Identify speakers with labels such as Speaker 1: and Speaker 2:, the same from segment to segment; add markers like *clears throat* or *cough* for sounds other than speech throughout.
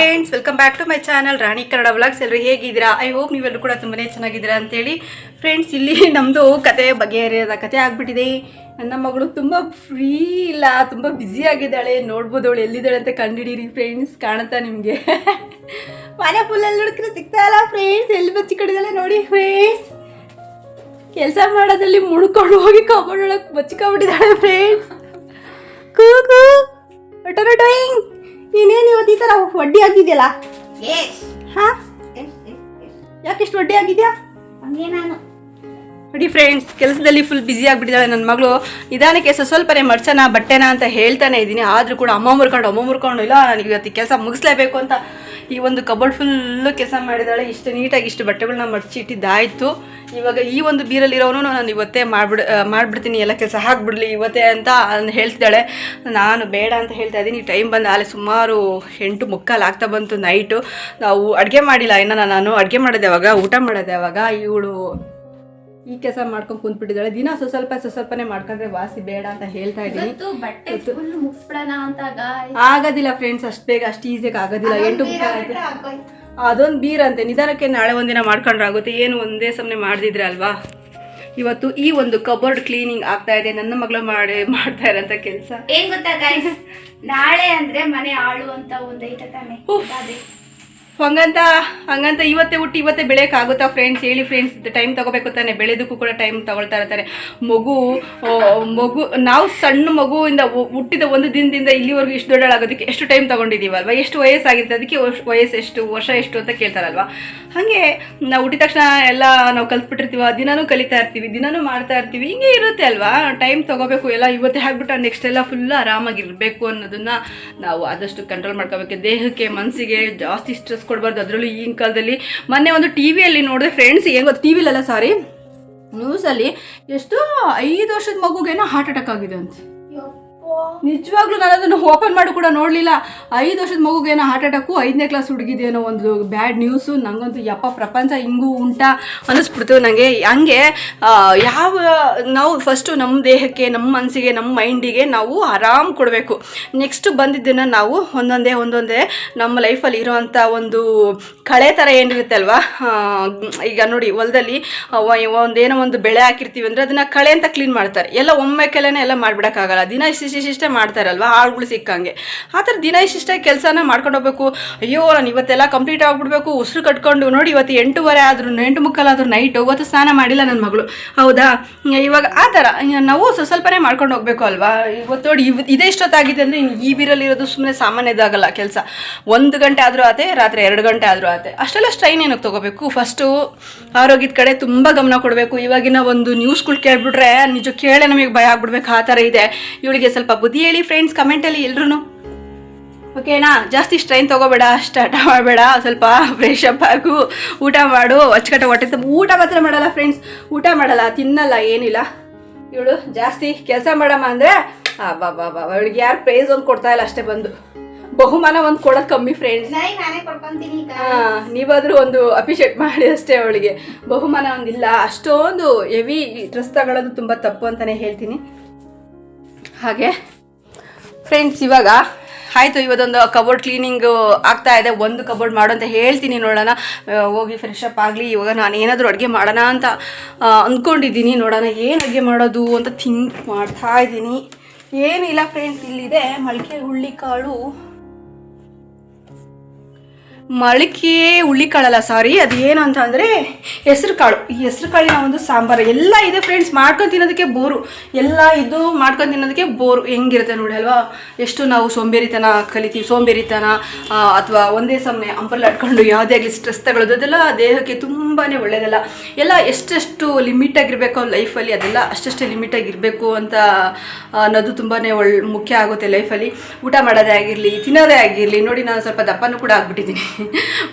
Speaker 1: Friends welcome back to my channel Rani Kannada vlogs ಎಲ್ಲರೂ ಹೇಗಿದ್ದೀರಾ? I hope ನೀವೆಲ್ಲರೂ ಕೂಡ ತುಂಬಾ ಚೆನ್ನಾಗಿದ್ದೀರಾ ಅಂತೇಳಿ. ಫ್ರೆಂಡ್ಸ್ ಇಲ್ಲಿ ನಮ್ಮದು ಕತೆ ಬಗೆಹರಿಯೋದ ಕತೆ ಆಗಿಬಿಟ್ಟಿದೆ. ನನ್ನ ಮಗಳು ತುಂಬ ಫ್ರೀ ಇಲ್ಲ, ತುಂಬ ಬ್ಯುಸಿ ಆಗಿದ್ದಾಳೆ. ನೋಡ್ಬೋದು ಅವಳು ಎಲ್ಲಿದ್ದಾಳೆ ಅಂತ ಕಂಡುಹಿಡೀರಿ ಫ್ರೆಂಡ್ಸ್ ಕಾಣುತ್ತಾ ನಿಮಗೆ. ಮನೆ ಫುಲ್ಲಲ್ಲಿ ಹುಡುಕ್ರೆ ಸಿಗ್ತಾ ಇಲ್ಲ ಫ್ರೆಂಡ್ಸ್ ಎಲ್ಲಿ ಬಚ್ಚಿ ಕಡಿದಾಳೆ ನೋಡಿ ಫ್ರೆಂಡ್ಸ್ ಕೆಲಸ ಮಾಡೋದಲ್ಲಿ ಮುಳ್ಕೊಂಡು ಹೋಗಿ ಕಬೋರ್ಡ್ ಒಳಗೆ ಬಚ್ಚಿಕೊಂಡ್ಬಿಟ್ಟಿದ್ದಾಳೆ ಫ್ರೆಂಡ್ಸ್ ಕೂ ಒಟ್ಟರ ಡೋಯಿಂಗ್ ನೀನೇನು ಇವತ್ತು ಈ ಥರ ವಡ್ಡಿ ಆಗಿದೆಯಲ್ಲ? ಹಾಂ?
Speaker 2: ಎಸ್ ಎಸ್ ಎಸ್
Speaker 1: ಯಾಕೆ ಇಷ್ಟು ವಡ್ಡಿ ಆಗಿದೆಯಾ?
Speaker 2: ಹಂಗೆ ನಾನು.
Speaker 1: ನೋಡಿ ಫ್ರೆಂಡ್ಸ್ ಕೆಲಸದಲ್ಲಿ ಫುಲ್ ಬ್ಯುಸಿ ಆಗಿಬಿಟ್ಟಿದ್ದಾಳೆ ನನ್ನ ಮಗಳು. ನಿಧಾನಕ್ಕೆ ಸ್ವಲ್ಪ ಸ್ವಲ್ಪನೇ ಮಡ್ಚನ ಬಟ್ಟೆನ ಅಂತ ಹೇಳ್ತಾನೆ ಇದ್ದೀನಿ. ಆದರೂ ಕೂಡ ಅಮ್ಮ ಮುರ್ಕೊಂಡು ಅಮ್ಮ ಮುರ್ಕೊಂಡು, ಇಲ್ಲ, ನನಗೆ ಇವತ್ತು ಕೆಲಸ ಮುಗಿಸ್ಲೇಬೇಕು ಅಂತ ಈ ಒಂದು ಕಬೋರ್ಡ್ ಫುಲ್ಲು ಕೆಲಸ ಮಾಡಿದಾಳೆ ಇಷ್ಟು ನೀಟಾಗಿ ಇಷ್ಟು ಬಟ್ಟೆಗಳನ್ನ ಮಡಚಿಟ್ಟಿದ್ದಾಯಿತು ಇವಾಗ ಈ ಒಂದು ಬೀರಲ್ಲಿರೋನು ನಾನು ಇವತ್ತೇ ಮಾಡ್ಬಿಡ್ ಮಾಡಿಬಿಡ್ತೀನಿ. ಎಲ್ಲ ಕೆಲಸ ಹಾಕ್ಬಿಡ್ಲಿ ಇವತ್ತೇ ಅಂತ ಹೇಳ್ತಿದ್ದಾಳೆ. ನಾನು ಬೇಡ ಅಂತ ಹೇಳ್ತಾ ಇದ್ದೀನಿ. ಟೈಮ್ ಬಂದ ಆಲೆ ಸುಮಾರು ಎಂಟು ಮುಕ್ಕಾಲು ಆಗ್ತಾ ಬಂತು ನೈಟು ನಾವು ಅಡುಗೆ ಮಾಡಿಲ್ಲ. ಇನ್ನು ನಾನು ಅಡುಗೆ ಮಾಡೋದು ಯಾವಾಗ? ಊಟ ಮಾಡೋದು ಯಾವಾಗ? ಇವಳು ಈ ಕೆಲಸ ಮಾಡ್ಕೊಂಡು ಕುಂತ್ಬಿಟ್ಟಿದ್ದಾಳೆ. ದಿನ ಸ್ವಸ್ವಲ್ಪ ಸ್ವಲ್ಪ ಸ್ವಲ್ಪನೇ ಮಾಡ್ಕೊಂಡ್ರೆ ವಾಸಿ ಬೇಡ ಅಂತ ಹೇಳ್ತಾ ಇದ್ದೀನಿ. ಆಗೋದಿಲ್ಲ ಫ್ರೆಂಡ್ಸ್ ಅಷ್ಟು ಬೇಗ ಅಷ್ಟು ಈಸಿಯಾಗಿ ಆಗೋದಿಲ್ಲ. ಎಂಟು
Speaker 2: ಅದೊಂದು
Speaker 1: ಬೀರಂತೆ ನಿಧಾನಕ್ಕೆ ನಾಳೆ ಒಂದಿನ ಮಾಡ್ಕೊಂಡ್ರೆ ಆಗುತ್ತೆ. ಏನು ಒಂದೇ ಸಮನೆ ಮಾಡಿದ್ರೆ ಅಲ್ವಾ? ಇವತ್ತು ಈ ಒಂದು ಕಬೋರ್ಡ್ ಕ್ಲೀನಿಂಗ್ ಆಗ್ತಾ ಇದೆ. ನನ್ನ ಮಗಳು ಮಾಡಿ ಮಾಡ್ತಾ ಇರೋಂಥ ಕೆಲಸ.
Speaker 2: ಏನ್ ಗೊತ್ತಾ ನಾಳೆ ಅಂದ್ರೆ ಮನೆ ಆಳು ಅಂತ ಒಂದ್ ಐತೆ ತಾನೆ.
Speaker 1: ಹಂಗಂತ ಹಂಗಂತ ಇವತ್ತೇ ಹುಟ್ಟಿ, ಇವತ್ತೇ ಬೆಳೆಯೋಕ್ಕಾಗುತ್ತಾ ಫ್ರೆಂಡ್ಸ್ ಹೇಳಿ ಫ್ರೆಂಡ್ಸ್ ಟೈಮ್ ತಗೋಬೇಕು ತಾನೆ. ಬೆಳೆದಕ್ಕೂ ಕೂಡ ಟೈಮ್ ತಗೊಳ್ತಾ ಇರ್ತಾರೆ. ಮಗು ಮಗು, ನಾವು ಸಣ್ಣ ಮಗುವಿಂದ ಹುಟ್ಟಿದ ಒಂದು ದಿನದಿಂದ ಇಲ್ಲಿವರೆಗೂ ಇಷ್ಟು ದೊಡ್ಡಳಾಗೋದಕ್ಕೆ ಎಷ್ಟು ಟೈಮ್ ತಗೊಂಡಿದ್ದೀವಲ್ವಾ? ಎಷ್ಟು ವಯಸ್ಸಾಗಿರುತ್ತೆ? ಅದಕ್ಕೆ ವಯಸ್ಸು ಎಷ್ಟು, ವರ್ಷ ಎಷ್ಟು ಅಂತ ಕೇಳ್ತಾರಲ್ವ? ಹಾಗೆ, ನಾವು ಹುಟ್ಟಿದ ತಕ್ಷಣ ಎಲ್ಲ ನಾವು ಕಲ್ತ್ಬಿಟ್ಟಿರ್ತೀವ, ದಿನಾನೂ ಕಲಿತಾ ಇರ್ತೀವಿ, ದಿನಾನೂ ಮಾಡ್ತಾ ಇರ್ತೀವಿ, ಹಿಂಗೆ ಇರುತ್ತೆ ಅಲ್ವಾ? ಟೈಮ್ ತಗೋಬೇಕು, ಎಲ್ಲ ಇವತ್ತೇ ಹಾಕ್ಬಿಟ್ಟು ನೆಕ್ಸ್ಟ್ ಎಲ್ಲ ಫುಲ್ ಆರಾಮಾಗಿರಬೇಕು ಅನ್ನೋದನ್ನ ನಾವು ಆದಷ್ಟು ಕಂಟ್ರೋಲ್ ಮಾಡ್ಕೋಬೇಕು. ದೇಹಕ್ಕೆ, ಮನಸ್ಸಿಗೆ ಜಾಸ್ತಿ ಸ್ಟ್ರೆಸ್ ಕೊಡಬಾರ್ದು ಅದರಲ್ಲೂ ಈಗಿನ ಕಾಲದಲ್ಲಿ ಮೊನ್ನೆ ಒಂದು ಟಿ ವಿಯಲ್ಲಿ ನೋಡಿದೆ ಫ್ರೆಂಡ್ಸ್ ಏನು ಗೊತ್ತು ಟಿ ವಿಲೆಲ್ಲ ಸಾರಿ ನ್ಯೂಸಲ್ಲಿ ಎಷ್ಟೋ ಐದು ವರ್ಷದ ಮಗುಗೇನೋ ಹಾರ್ಟ್ ಅಟ್ಯಾಕ್ ಆಗಿದೆ ಅಂತ. ನಿಜವಾಗ್ಲೂ ನಾನು ಅದನ್ನು ಓಪನ್ ಮಾಡಿ ಕೂಡ ನೋಡಲಿಲ್ಲ. ಐದು ವರ್ಷದ ಮಗುಗೇನೋ ಹಾರ್ಟ್ ಅಟ್ಯಾಕು ಐದನೇ ಕ್ಲಾಸ್ ಹುಡುಗಿದೇನೋ ಒಂದು ಬ್ಯಾಡ್ ನ್ಯೂಸು ನನಗಂತೂ ಯಪ್ಪ ಪ್ರಪಂಚ ಹಿಂಗೂ ಉಂಟಾ ಅನ್ನಿಸ್ಬಿಡ್ತು ನನಗೆ ಹಂಗೆ ಯಾವ, ನಾವು ಫಸ್ಟು ನಮ್ಮ ದೇಹಕ್ಕೆ ನಮ್ಮ ಮನಸ್ಸಿಗೆ ನಮ್ಮ ಮೈಂಡಿಗೆ ನಾವು ಆರಾಮ್ ಕೊಡಬೇಕು. ನೆಕ್ಸ್ಟ್ ಬಂದಿದ್ದನ್ನು ನಾವು ಒಂದೊಂದೇ ಒಂದೊಂದೇ ನಮ್ಮ ಲೈಫಲ್ಲಿ ಇರೋವಂಥ ಒಂದು ಕಳೆ ಥರ ಏನಿರುತ್ತೆ ಅಲ್ವಾ? ಈಗ ನೋಡಿ ಹೊಲದಲ್ಲಿ ಒಂದೇನೋ ಒಂದು ಬೆಳೆ ಹಾಕಿರ್ತೀವಿ ಅಂದರೆ ಅದನ್ನು ಕಳೆ ಅಂತ ಕ್ಲೀನ್ ಮಾಡ್ತಾರೆ. ಎಲ್ಲ ಒಮ್ಮೆ ಕೆಲೆನೇ ಎಲ್ಲ ಮಾಡಿಬಿಡೋಕ್ಕಾಗಲ್ಲ. ದಿನ ಇಷ್ಟಿಷ್ಟೇ ಮಾಡ್ತಾರಲ್ವ ಆಳುಗಳು ಸಿಕ್ಕಂಗೆ. ಆ ಥರ ದಿನ ಇಷ್ಟಿಷ್ಟೇ ಕೆಲಸನ ಮಾಡ್ಕೊಂಡು ಹೋಗ್ಬೇಕು. ಅಯ್ಯೋ, ನಾನು ಇವತ್ತೆಲ್ಲ ಕಂಪ್ಲೀಟ್ ಆಗ್ಬಿಡ್ಬೇಕು. ಉಸಿರು ಕಟ್ಕೊಂಡು ನೋಡಿ ಇವತ್ತು ಎಂಟೂವರೆ ಆದರೂ, ಎಂಟು ಮುಕ್ಕಾಲಾದ್ರೂ ನೈಟ್ ಇವತ್ತು ಸ್ನಾನ ಮಾಡಿಲ್ಲ ನನ್ನ ಮಗಳು. ಹೌದಾ? ಇವಾಗ ಆ ಥರ, ನಾವು ಸ್ವ ಸ್ವಲ್ಪನೇ ಮಾಡ್ಕೊಂಡು ಹೋಗ್ಬೇಕು ಅಲ್ವಾ? ಇವತ್ತು ನೋಡಿ ಇವ್, ಇದೇ ಇಷ್ಟೊತ್ತಾಗಿದೆ ಅಂದರೆ ಈ ಬೀರಲ್ಲಿರೋದು ಸುಮ್ಮನೆ ಸಾಮಾನ್ಯದಾಗಲ್ಲ ಕೆಲಸ. ಒಂದು ಗಂಟೆ ಆದರೂ ಆತೆ, ರಾತ್ರಿ ಎರಡು ಗಂಟೆ ಆದರೂ ಆತೆ. ಅಷ್ಟೆಲ್ಲ ಸ್ಟ್ರೈನ್ ಏನಕ್ಕೆ ತೊಗೋಬೇಕು? ಫಸ್ಟು ಆರೋಗ್ಯದ ಕಡೆ ತುಂಬ ಗಮನ ಕೊಡಬೇಕು. ಇವಾಗಿನ ಒಂದು ನ್ಯೂಸ್ಗಳು ಕೇಳಿಬಿಟ್ರೆ ನಿಜ ಕೇಳೇ ನಮಗೆ ಭಯ ಆಗ್ಬಿಡ್ಬೇಕು. ಆ ಥರ ಇದೆ. ಇವಳಿಗೆ ಸ್ವಲ್ಪ ಬುದ್ಧಿ ಹೇಳಿ ಫ್ರೆಂಡ್ಸ್ ಕಮೆಂಟಲ್ಲಿ ಎಲ್ರೂ ಓಕೆನಾ ಜಾಸ್ತಿ ಸ್ಟ್ರೈನ್ ತೊಗೋಬೇಡ ಸ್ಟಾರ್ಟ್ ಮಾಡಬೇಡ ಸ್ವಲ್ಪ ಫ್ರೆಶ್ ಅಪ್ ಆಗು ಊಟ ಮಾಡು ಅಚ್ಚುಕಟ್ಟ ಹೊಟ್ಟೆ ತುಂಬ ಊಟ ಮಾತ್ರ ಮಾಡಲ್ಲ ಫ್ರೆಂಡ್ಸ್ ಊಟ ಮಾಡಲ್ಲ ತಿನ್ನಲ್ಲ ಏನಿಲ್ಲ. ಇವಳು ಜಾಸ್ತಿ ಕೆಲಸ ಮಾಡಮ್ಮ ಅಂದರೆ ಬಾ ಬಾ ಬಾ ಅವಳಿಗೆ ಯಾರು ಪ್ರೈಸ್ ಒಂದು ಕೊಡ್ತಾ ಇಲ್ಲ ಅಷ್ಟೇ ಬಂದು. ಬಹುಮಾನ ಒಂದು ಕೊಡೋದು ಕಮ್ಮಿ ಫ್ರೆಂಡ್ಸ್ ನೀವಾದರೂ ಒಂದು ಅಪ್ರಿಷಿಯೇಟ್ ಮಾಡಿ ಅಷ್ಟೇ ಅವಳಿಗೆ. ಬಹುಮಾನ ಒಂದಿಲ್ಲ ಅಷ್ಟೊಂದು ಹೆವಿ ಡ್ರೆಸ್ ತಗೊಳ್ಳೋದು ತುಂಬ ತಪ್ಪು ಅಂತಲೇ ಹೇಳ್ತೀನಿ. ಹಾಗೆ. ಫ್ರೆಂಡ್ಸ್ ಇವಾಗ ಆಯಿತು, ಇವತ್ತೊಂದು ಕಬೋರ್ಡ್ ಕ್ಲೀನಿಂಗು ಆಗ್ತಾ ಇದೆ. ಒಂದು ಕಬೋರ್ಡ್ ಮಾಡು ಅಂತ ಹೇಳ್ತೀನಿ ನೋಡೋಣ. ಹೋಗಿ ಫ್ರೆಶ್ ಅಪ್ ಆಗಲಿ. ಇವಾಗ ನಾನು ಏನಾದರೂ ಅಡುಗೆ ಮಾಡೋಣ ಅಂತ ಅಂದ್ಕೊಂಡಿದ್ದೀನಿ ನೋಡೋಣ ಏನು ಅಡುಗೆ ಮಾಡೋದು ಅಂತ ಥಿಂಕ್ ಮಾಡ್ತಾ ಇದ್ದೀನಿ. ಏನಿಲ್ಲ ಫ್ರೆಂಡ್ಸ್ ಇಲ್ಲಿದೆ ಮಳಕೆ ಹುಳ್ಳಿಕಾಳು ಮಳಕೆ ಹುಳ್ಳಿಕಾಳಲ್ಲ ಸಾರಿ. ಅದು ಏನು ಅಂತ ಅಂದರೆ ಹೆಸ್ರು ಕಾಳು. ಈ ಹೆಸ್ರು ಕಾಳಿನ ಒಂದು ಸಾಂಬಾರು. ಎಲ್ಲ ಇದೆ ಫ್ರೆಂಡ್ಸ್ ಮಾಡ್ಕೊಂಡು ತಿನ್ನೋದಕ್ಕೆ ಬೋರು. ಎಲ್ಲ ಇದು ಮಾಡ್ಕೊಂಡು ತಿನ್ನೋದಕ್ಕೆ ಬೋರು. ಹೆಂಗಿರುತ್ತೆ ನೋಡಿ ಅಲ್ವಾ? ಎಷ್ಟು ನಾವು ಸೋಂಬೇರಿತನ ಕಲಿತೀವಿ. ಸೋಂಬೇರಿತನ ಅಥವಾ ಒಂದೇ ಸಮಯ ಅಂಪಲ್ ಆಡ್ಕೊಂಡು ಯಾವುದೇ ಆಗಲಿ ಸ್ಟ್ರೆಸ್ ತಗೊಳ್ಳೋದು, ಅದೆಲ್ಲ ದೇಹಕ್ಕೆ ತುಂಬಾ ಒಳ್ಳೆಯದಲ್ಲ ಎಲ್ಲ ಎಷ್ಟೆಷ್ಟು ಲಿಮಿಟಾಗಿರಬೇಕು ಲೈಫಲ್ಲಿ ಅದೆಲ್ಲ ಅಷ್ಟಷ್ಟೇ ಲಿಮಿಟಾಗಿರಬೇಕು ಅಂತ ಅನ್ನೋದು ತುಂಬಾ ಒಳ್ಳೆ ಮುಖ್ಯ ಆಗುತ್ತೆ ಲೈಫಲ್ಲಿ ಊಟ ಮಾಡೋದೇ ಆಗಿರಲಿ, ತಿನ್ನೋದೇ ಆಗಿರಲಿ. ನೋಡಿ, ನಾನು ಸ್ವಲ್ಪ ದಪ್ಪನೂ ಕೂಡ ಆಗ್ಬಿಟ್ಟಿದ್ದೀನಿ.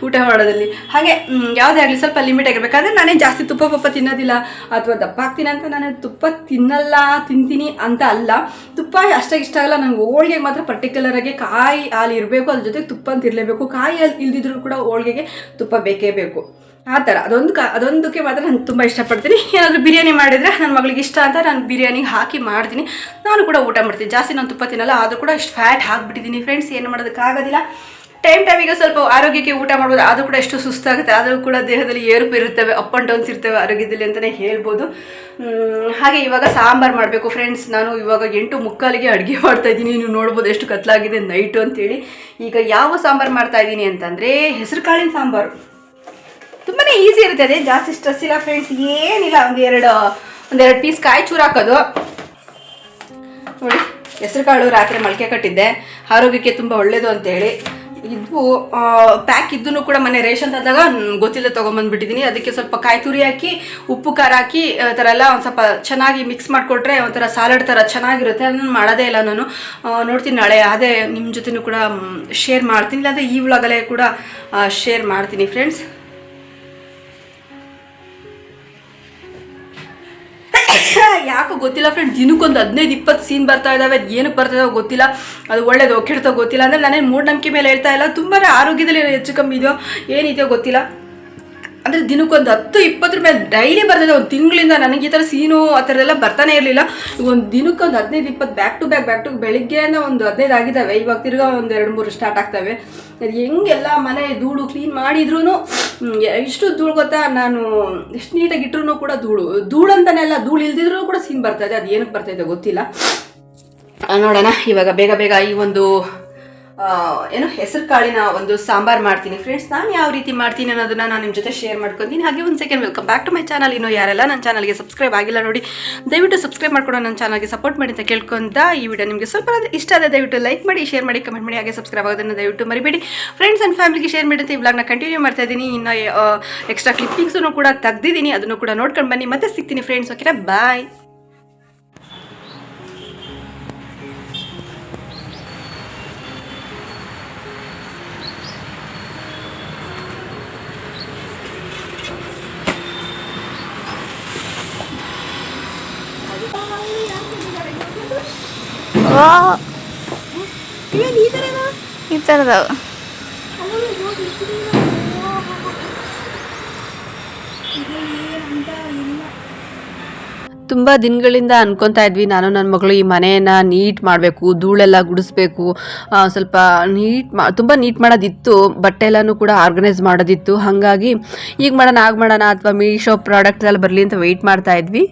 Speaker 1: ಊಟ ಮಾಡೋದಲ್ಲಿ ಹಾಗೆ ಯಾವುದೇ ಆಗಲಿ ಸ್ವಲ್ಪ ಲಿಮಿಟ್ ಆಗಿರ್ಬೇಕಾದ್ರೆ ನಾನೇ ಜಾಸ್ತಿ ತುಪ್ಪ, ಪಪ್ಪ ತಿನ್ನೋದಿಲ್ಲ. ಅಥವಾ ದಪ್ಪ ಅಂತ ನಾನು ತುಪ್ಪ ತಿನ್ನಲ್ಲ, ತಿಂತೀನಿ ಅಂತ ಅಲ್ಲ. ತುಪ್ಪ ಅಷ್ಟಾಗಿ ಇಷ್ಟ ಆಗಲ್ಲ. ನಂಗೆ ಹೋಳಿಗೆಗೆ ಮಾತ್ರ ಪರ್ಟಿಕ್ಯುಲರ್ ಆಗಿ ಕಾಯಿ ಹಾಲು ಇರಬೇಕು. ಅದ್ರ ಜೊತೆಗೆ ತುಪ್ಪ ಅಂತ ಇರಲೇಬೇಕು. ಕಾಯಿ ಹಾಲು ಇಲ್ದಿದ್ರು ಕೂಡ ಹೋಳಿಗೆಗೆ ತುಪ್ಪ ಬೇಕೇ ಬೇಕು. ಆ ಥರ. ಅದೊಂದು ಕ, ಅದೊಂದಕ್ಕೆ ಮಾತ್ರ ನಾನು ತುಂಬ ಇಷ್ಟಪಡ್ತೀನಿ. ಏನಾದರೂ ಬಿರಿಯಾನಿ ಮಾಡಿದರೆ ನನ್ನ ಮಗಳಿಗೆ ಇಷ್ಟ ಅಂತ ನಾನು ಬಿರಿಯಾನಿಗೆ ಹಾಕಿ ಮಾಡ್ತೀನಿ. ನಾನು ಕೂಡ ಊಟ ಮಾಡ್ತೀನಿ. ಜಾಸ್ತಿ ನಾನು ತುಪ್ಪ ತಿನ್ನಲ್ಲ. ಆದರೂ ಕೂಡ ಇಷ್ಟು ಫ್ಯಾಟ್ ಹಾಕಿಬಿಟ್ಟಿದ್ದೀನಿ. ಫ್ರೆಂಡ್ಸ್ ಏನು ಮಾಡೋದಕ್ಕಾಗೋದಿಲ್ಲ. ಟೈಮ್ ಟೈಮಿಗೆ ಸ್ವಲ್ಪ ಆರೋಗ್ಯಕ್ಕೆ ಊಟ ಮಾಡ್ಬೋದು. ಅದು ಕೂಡ ಎಷ್ಟು ಸುಸ್ತಾಗುತ್ತೆ. ಆದರೂ ಕೂಡ ದೇಹದಲ್ಲಿ ಏರುಪೇರು ಇರುತ್ತವೆ ಅಪ್ ಆ್ಯಂಡ್ ಡೌನ್ಸ್ ಇರ್ತವೆ ಆರೋಗ್ಯದಲ್ಲಿ ಅಂತಲೇ ಹೇಳ್ಬೋದು. ಹಾಗೆ ಇವಾಗ ಸಾಂಬಾರು ಮಾಡಬೇಕು. ಫ್ರೆಂಡ್ಸ್ ನಾನು ಇವಾಗ ಎಂಟು ಮುಕ್ಕಾಲಿಗೆ ಅಡುಗೆ *laughs* ಮಾಡ್ತಾ ಇದ್ದೀನಿ. ನೀವು ನೋಡ್ಬೋದು ಎಷ್ಟು ಕತ್ಲಾಗಿದೆ ನೈಟು ಅಂತೇಳಿ. ಈಗ ಯಾವ ಸಾಂಬಾರು ಮಾಡ್ತಾ ಇದ್ದೀನಿ ಅಂತಂದರೆ ಹೆಸರು ಕಾಳಿನ ಸಾಂಬಾರು. ತುಂಬಾ ಈಸಿ ಇರುತ್ತೆ. ಅದೇ ಜಾಸ್ತಿ ಸ್ಟ್ರೆಸ್ ಇಲ್ಲ ಫ್ರೆಂಡ್ಸ್ ಏನಿಲ್ಲ. ಒಂದು ಎರಡು ಒಂದೆರಡು ಪೀಸ್ ಕಾಯಿ ಚೂರು ಹಾಕೋದು. ನೋಡಿ, ಹೆಸರು ಕಾಳು ರಾತ್ರಿ ಮೊಳಕೆ ಕಟ್ಟಿದ್ದೆ. ಆರೋಗ್ಯಕ್ಕೆ ತುಂಬ ಒಳ್ಳೆಯದು ಅಂತೇಳಿ. ಇದು ಪ್ಯಾಕ್ ಇದ್ದೂ ಕೂಡ ಮನೆ ರೇಷನ್ ತಂದಾಗ ಗೊತ್ತಿಲ್ಲ ತೊಗೊಂಬಂದ್ಬಿಟ್ಟಿದ್ದೀನಿ ಅದಕ್ಕೆ ಸ್ವಲ್ಪ ಕಾಯಿ ತುರಿ ಹಾಕಿ, ಉಪ್ಪು, ಖಾರ ಹಾಕಿ, ಆ ಥರ ಎಲ್ಲ ಒಂದು ಸ್ವಲ್ಪ ಚೆನ್ನಾಗಿ ಮಿಕ್ಸ್ ಮಾಡಿಕೊಟ್ರೆ ಒಂಥರ ಸಾಲಡ್ ಥರ ಚೆನ್ನಾಗಿರುತ್ತೆ. ಅದನ್ನು ಮಾಡೋದೇ ಇಲ್ಲ ನಾನು. ನೋಡ್ತೀನಿ ನಾಳೆ, ಅದೇ ನಿಮ್ಮ ಜೊತೆನೂ ಕೂಡ ಶೇರ್ ಮಾಡ್ತೀನಿ. ಇಲ್ಲಾಂದರೆ ಈ ವ್ಲಾಗಲ್ಲೇ ಕೂಡ ಶೇರ್ ಮಾಡ್ತೀನಿ ಫ್ರೆಂಡ್ಸ್ ಯಾಕೋ ಗೊತ್ತಿಲ್ಲ ಫ್ರೆಂಡ್ ದಿನಕ್ಕೊಂದು ಹದಿನೈದು ಇಪ್ಪತ್ತು ಸೀನ್ ಬರ್ತಾ ಇದ್ದಾವೆ ಅದು ಏನಕ್ಕೆ ಬರ್ತಾ ಇದಾವೆ ಗೊತ್ತಿಲ್ಲ. ಅದು ಒಳ್ಳೇದು ಕೆಡ್ತೋ ಗೊತ್ತಿಲ್ಲ. ಅಂದರೆ ನಾನೇನು ಮೂಢನಂಬಿಕೆ ಮೇಲೆ ಹೇಳ್ತಾ ಇಲ್ಲ. ತುಂಬಾ ಆರೋಗ್ಯದಲ್ಲಿ ಹೆಚ್ಚು ಕಮ್ಮಿ ಇದೆಯೋ, ಏನಿದೆಯೋ ಗೊತ್ತಿಲ್ಲ. ಅಂದರೆ ದಿನಕ್ಕೊಂದು ಹತ್ತು ಇಪ್ಪತ್ತರ ಮೇಲೆ ಡೈಲಿ ಬರ್ತಿದೆ ಒಂದು ತಿಂಗಳಿಂದ ನನಗೆ ಈ ಥರ ಸೀನು ಆ ಥರದ್ದೆಲ್ಲ ಬರ್ತಾನೆ ಇರಲಿಲ್ಲ. ಒಂದು ದಿನಕ್ಕೊಂದು ಹದಿನೈದು, ಇಪ್ಪತ್ತು back to back back to ಬೆಳಿಗ್ಗೆನ ಒಂದು ಹದಿನೈದು ಆಗಿದ್ದಾವೆ ಇವಾಗ ತಿರ್ಗಾ ಒಂದು ಎರಡು, ಮೂರು ಸ್ಟಾರ್ಟ್ ಆಗ್ತವೆ. ಅದು ಹೆಂಗೆಲ್ಲ ಮನೆ ಧೂಳು ಕ್ಲೀನ್ ಮಾಡಿದ್ರೂ ಇಷ್ಟು ಧೂಳು ಗೊತ್ತಾ, ನಾನು ಎಷ್ಟು ನೀಟಾಗಿ ಇಟ್ಟರು ಕೂಡ ಧೂಳು. ಧೂಳು ಅಲ್ಲ ಧೂಳು ಇಲ್ದಿದ್ರೂ ಕೂಡ ಸೀನ್ ಬರ್ತಾ ಅದು ಏನಕ್ಕೆ ಬರ್ತಾ ಗೊತ್ತಿಲ್ಲ. ನೋಡೋಣ, ಇವಾಗ ಬೇಗ ಬೇಗ ಈ ಒಂದು ಏನು ಹೆಸರು ಕಾಳಿನ ಒಂದು ಸಾಂಬಾರು ಮಾಡ್ತೀನಿ ಫ್ರೆಂಡ್ಸ್ ನಾನು ಯಾವ ರೀತಿ ಮಾಡ್ತೀನಿ ಅನ್ನೋದನ್ನ ನಾನು ನಿಮ್ಮ ಜೊತೆ ಶೇರ್ ಮಾಡ್ಕೊತೀನಿ. ಹಾಗೆ ಒಂದು second welcome back to my channel ಇನ್ನು ಯಾರೆಲ್ಲ ನನ್ನ ಚಾನಲ್ಗೆ ಸಬ್ಸ್ಕ್ರೈಬ್ ಆಗಿಲ್ಲ ನೋಡಿ, ದಯವಿಟ್ಟು ಸಬ್ಸ್ಕ್ರೈಬ್ ಮಾಡ್ಕೊಂಡು ನನ್ನ ಚಾನಲ್ಗೆ ಸಪೋರ್ಟ್ ಮಾಡಿ ಅಂತ ಕೇಳ್ಕೊಂತ ಈ ವಿಡಿಯೋ ನಿಮಗೆ ಸ್ವಲ್ಪ ಇಷ್ಟ ಆದರೆ ದಯವಿಟ್ಟು ಲೈಕ್ ಮಾಡಿ ಶೇರ್ ಮಾಡಿ ಕಮೆಂಟ್ ಮಾಡಿ, ಹಾಗೆ ಸಬ್ಸ್ಕ್ರೈಬ್ ಆಗೋದನ್ನು ದಯವಿಟ್ಟು ಮರಿಬೇಡಿ. ಫ್ರೆಂಡ್ಸ್ ಆ್ಯಂಡ್ ಫ್ಯಾಮಿಲಿಗೆ ಶೇರ್ ಮಾಡಿ ಈ ವ್ಲಾಗ್ನ ಕಂಟಿನ್ಯೂ ಮಾಡ್ತಾ ಇದ್ದೀನಿ. ಇನ್ನು ಎಕ್ಸ್ಟ್ರಾ ಕ್ಲಿಪ್ಪಿಂಗ್ಸನ್ನು ಕೂಡ ತೆಗ್ದಿದ್ದೀನಿ. ಅದನ್ನು ಕೂಡ ನೋಡ್ಕೊಂಡು ಬನ್ನಿ. ಮತ್ತೆ ಸಿಗ್ತೀನಿ ಫ್ರೆಂಡ್ಸ್ ಓಕೆನಾ ಬಾಯ್
Speaker 3: ಈ ಥರದವು
Speaker 1: ತುಂಬ ದಿನಗಳಿಂದ ಅನ್ಕೊತಾ ಇದ್ವಿ. ನಾನು ನನ್ನ ಮಗಳು ಈ ಮನೆಯನ್ನು ನೀಟ್ ಮಾಡಬೇಕು ಧೂಳೆಲ್ಲ ಗುಡಿಸ್ಬೇಕು. ಸ್ವಲ್ಪ ನೀಟ್ ಮಾ ತುಂಬ ನೀಟ್ ಮಾಡೋದಿತ್ತು. ಬಟ್ಟೆ ಎಲ್ಲನೂ ಕೂಡ ಆರ್ಗನೈಸ್ ಮಾಡೋದಿತ್ತು. ಹಾಗಾಗಿ ಈಗ ಮಾಡೋಣ ಆಗ ಮಾಡೋಣ ಅಥವಾ ಮೀಶೋ ಪ್ರಾಡಕ್ಟ್ಸ್ ಎಲ್ಲ ಬರಲಿ ಅಂತ ವೆಯ್ಟ್ ಮಾಡ್ತಾ ಇದ್ವಿ.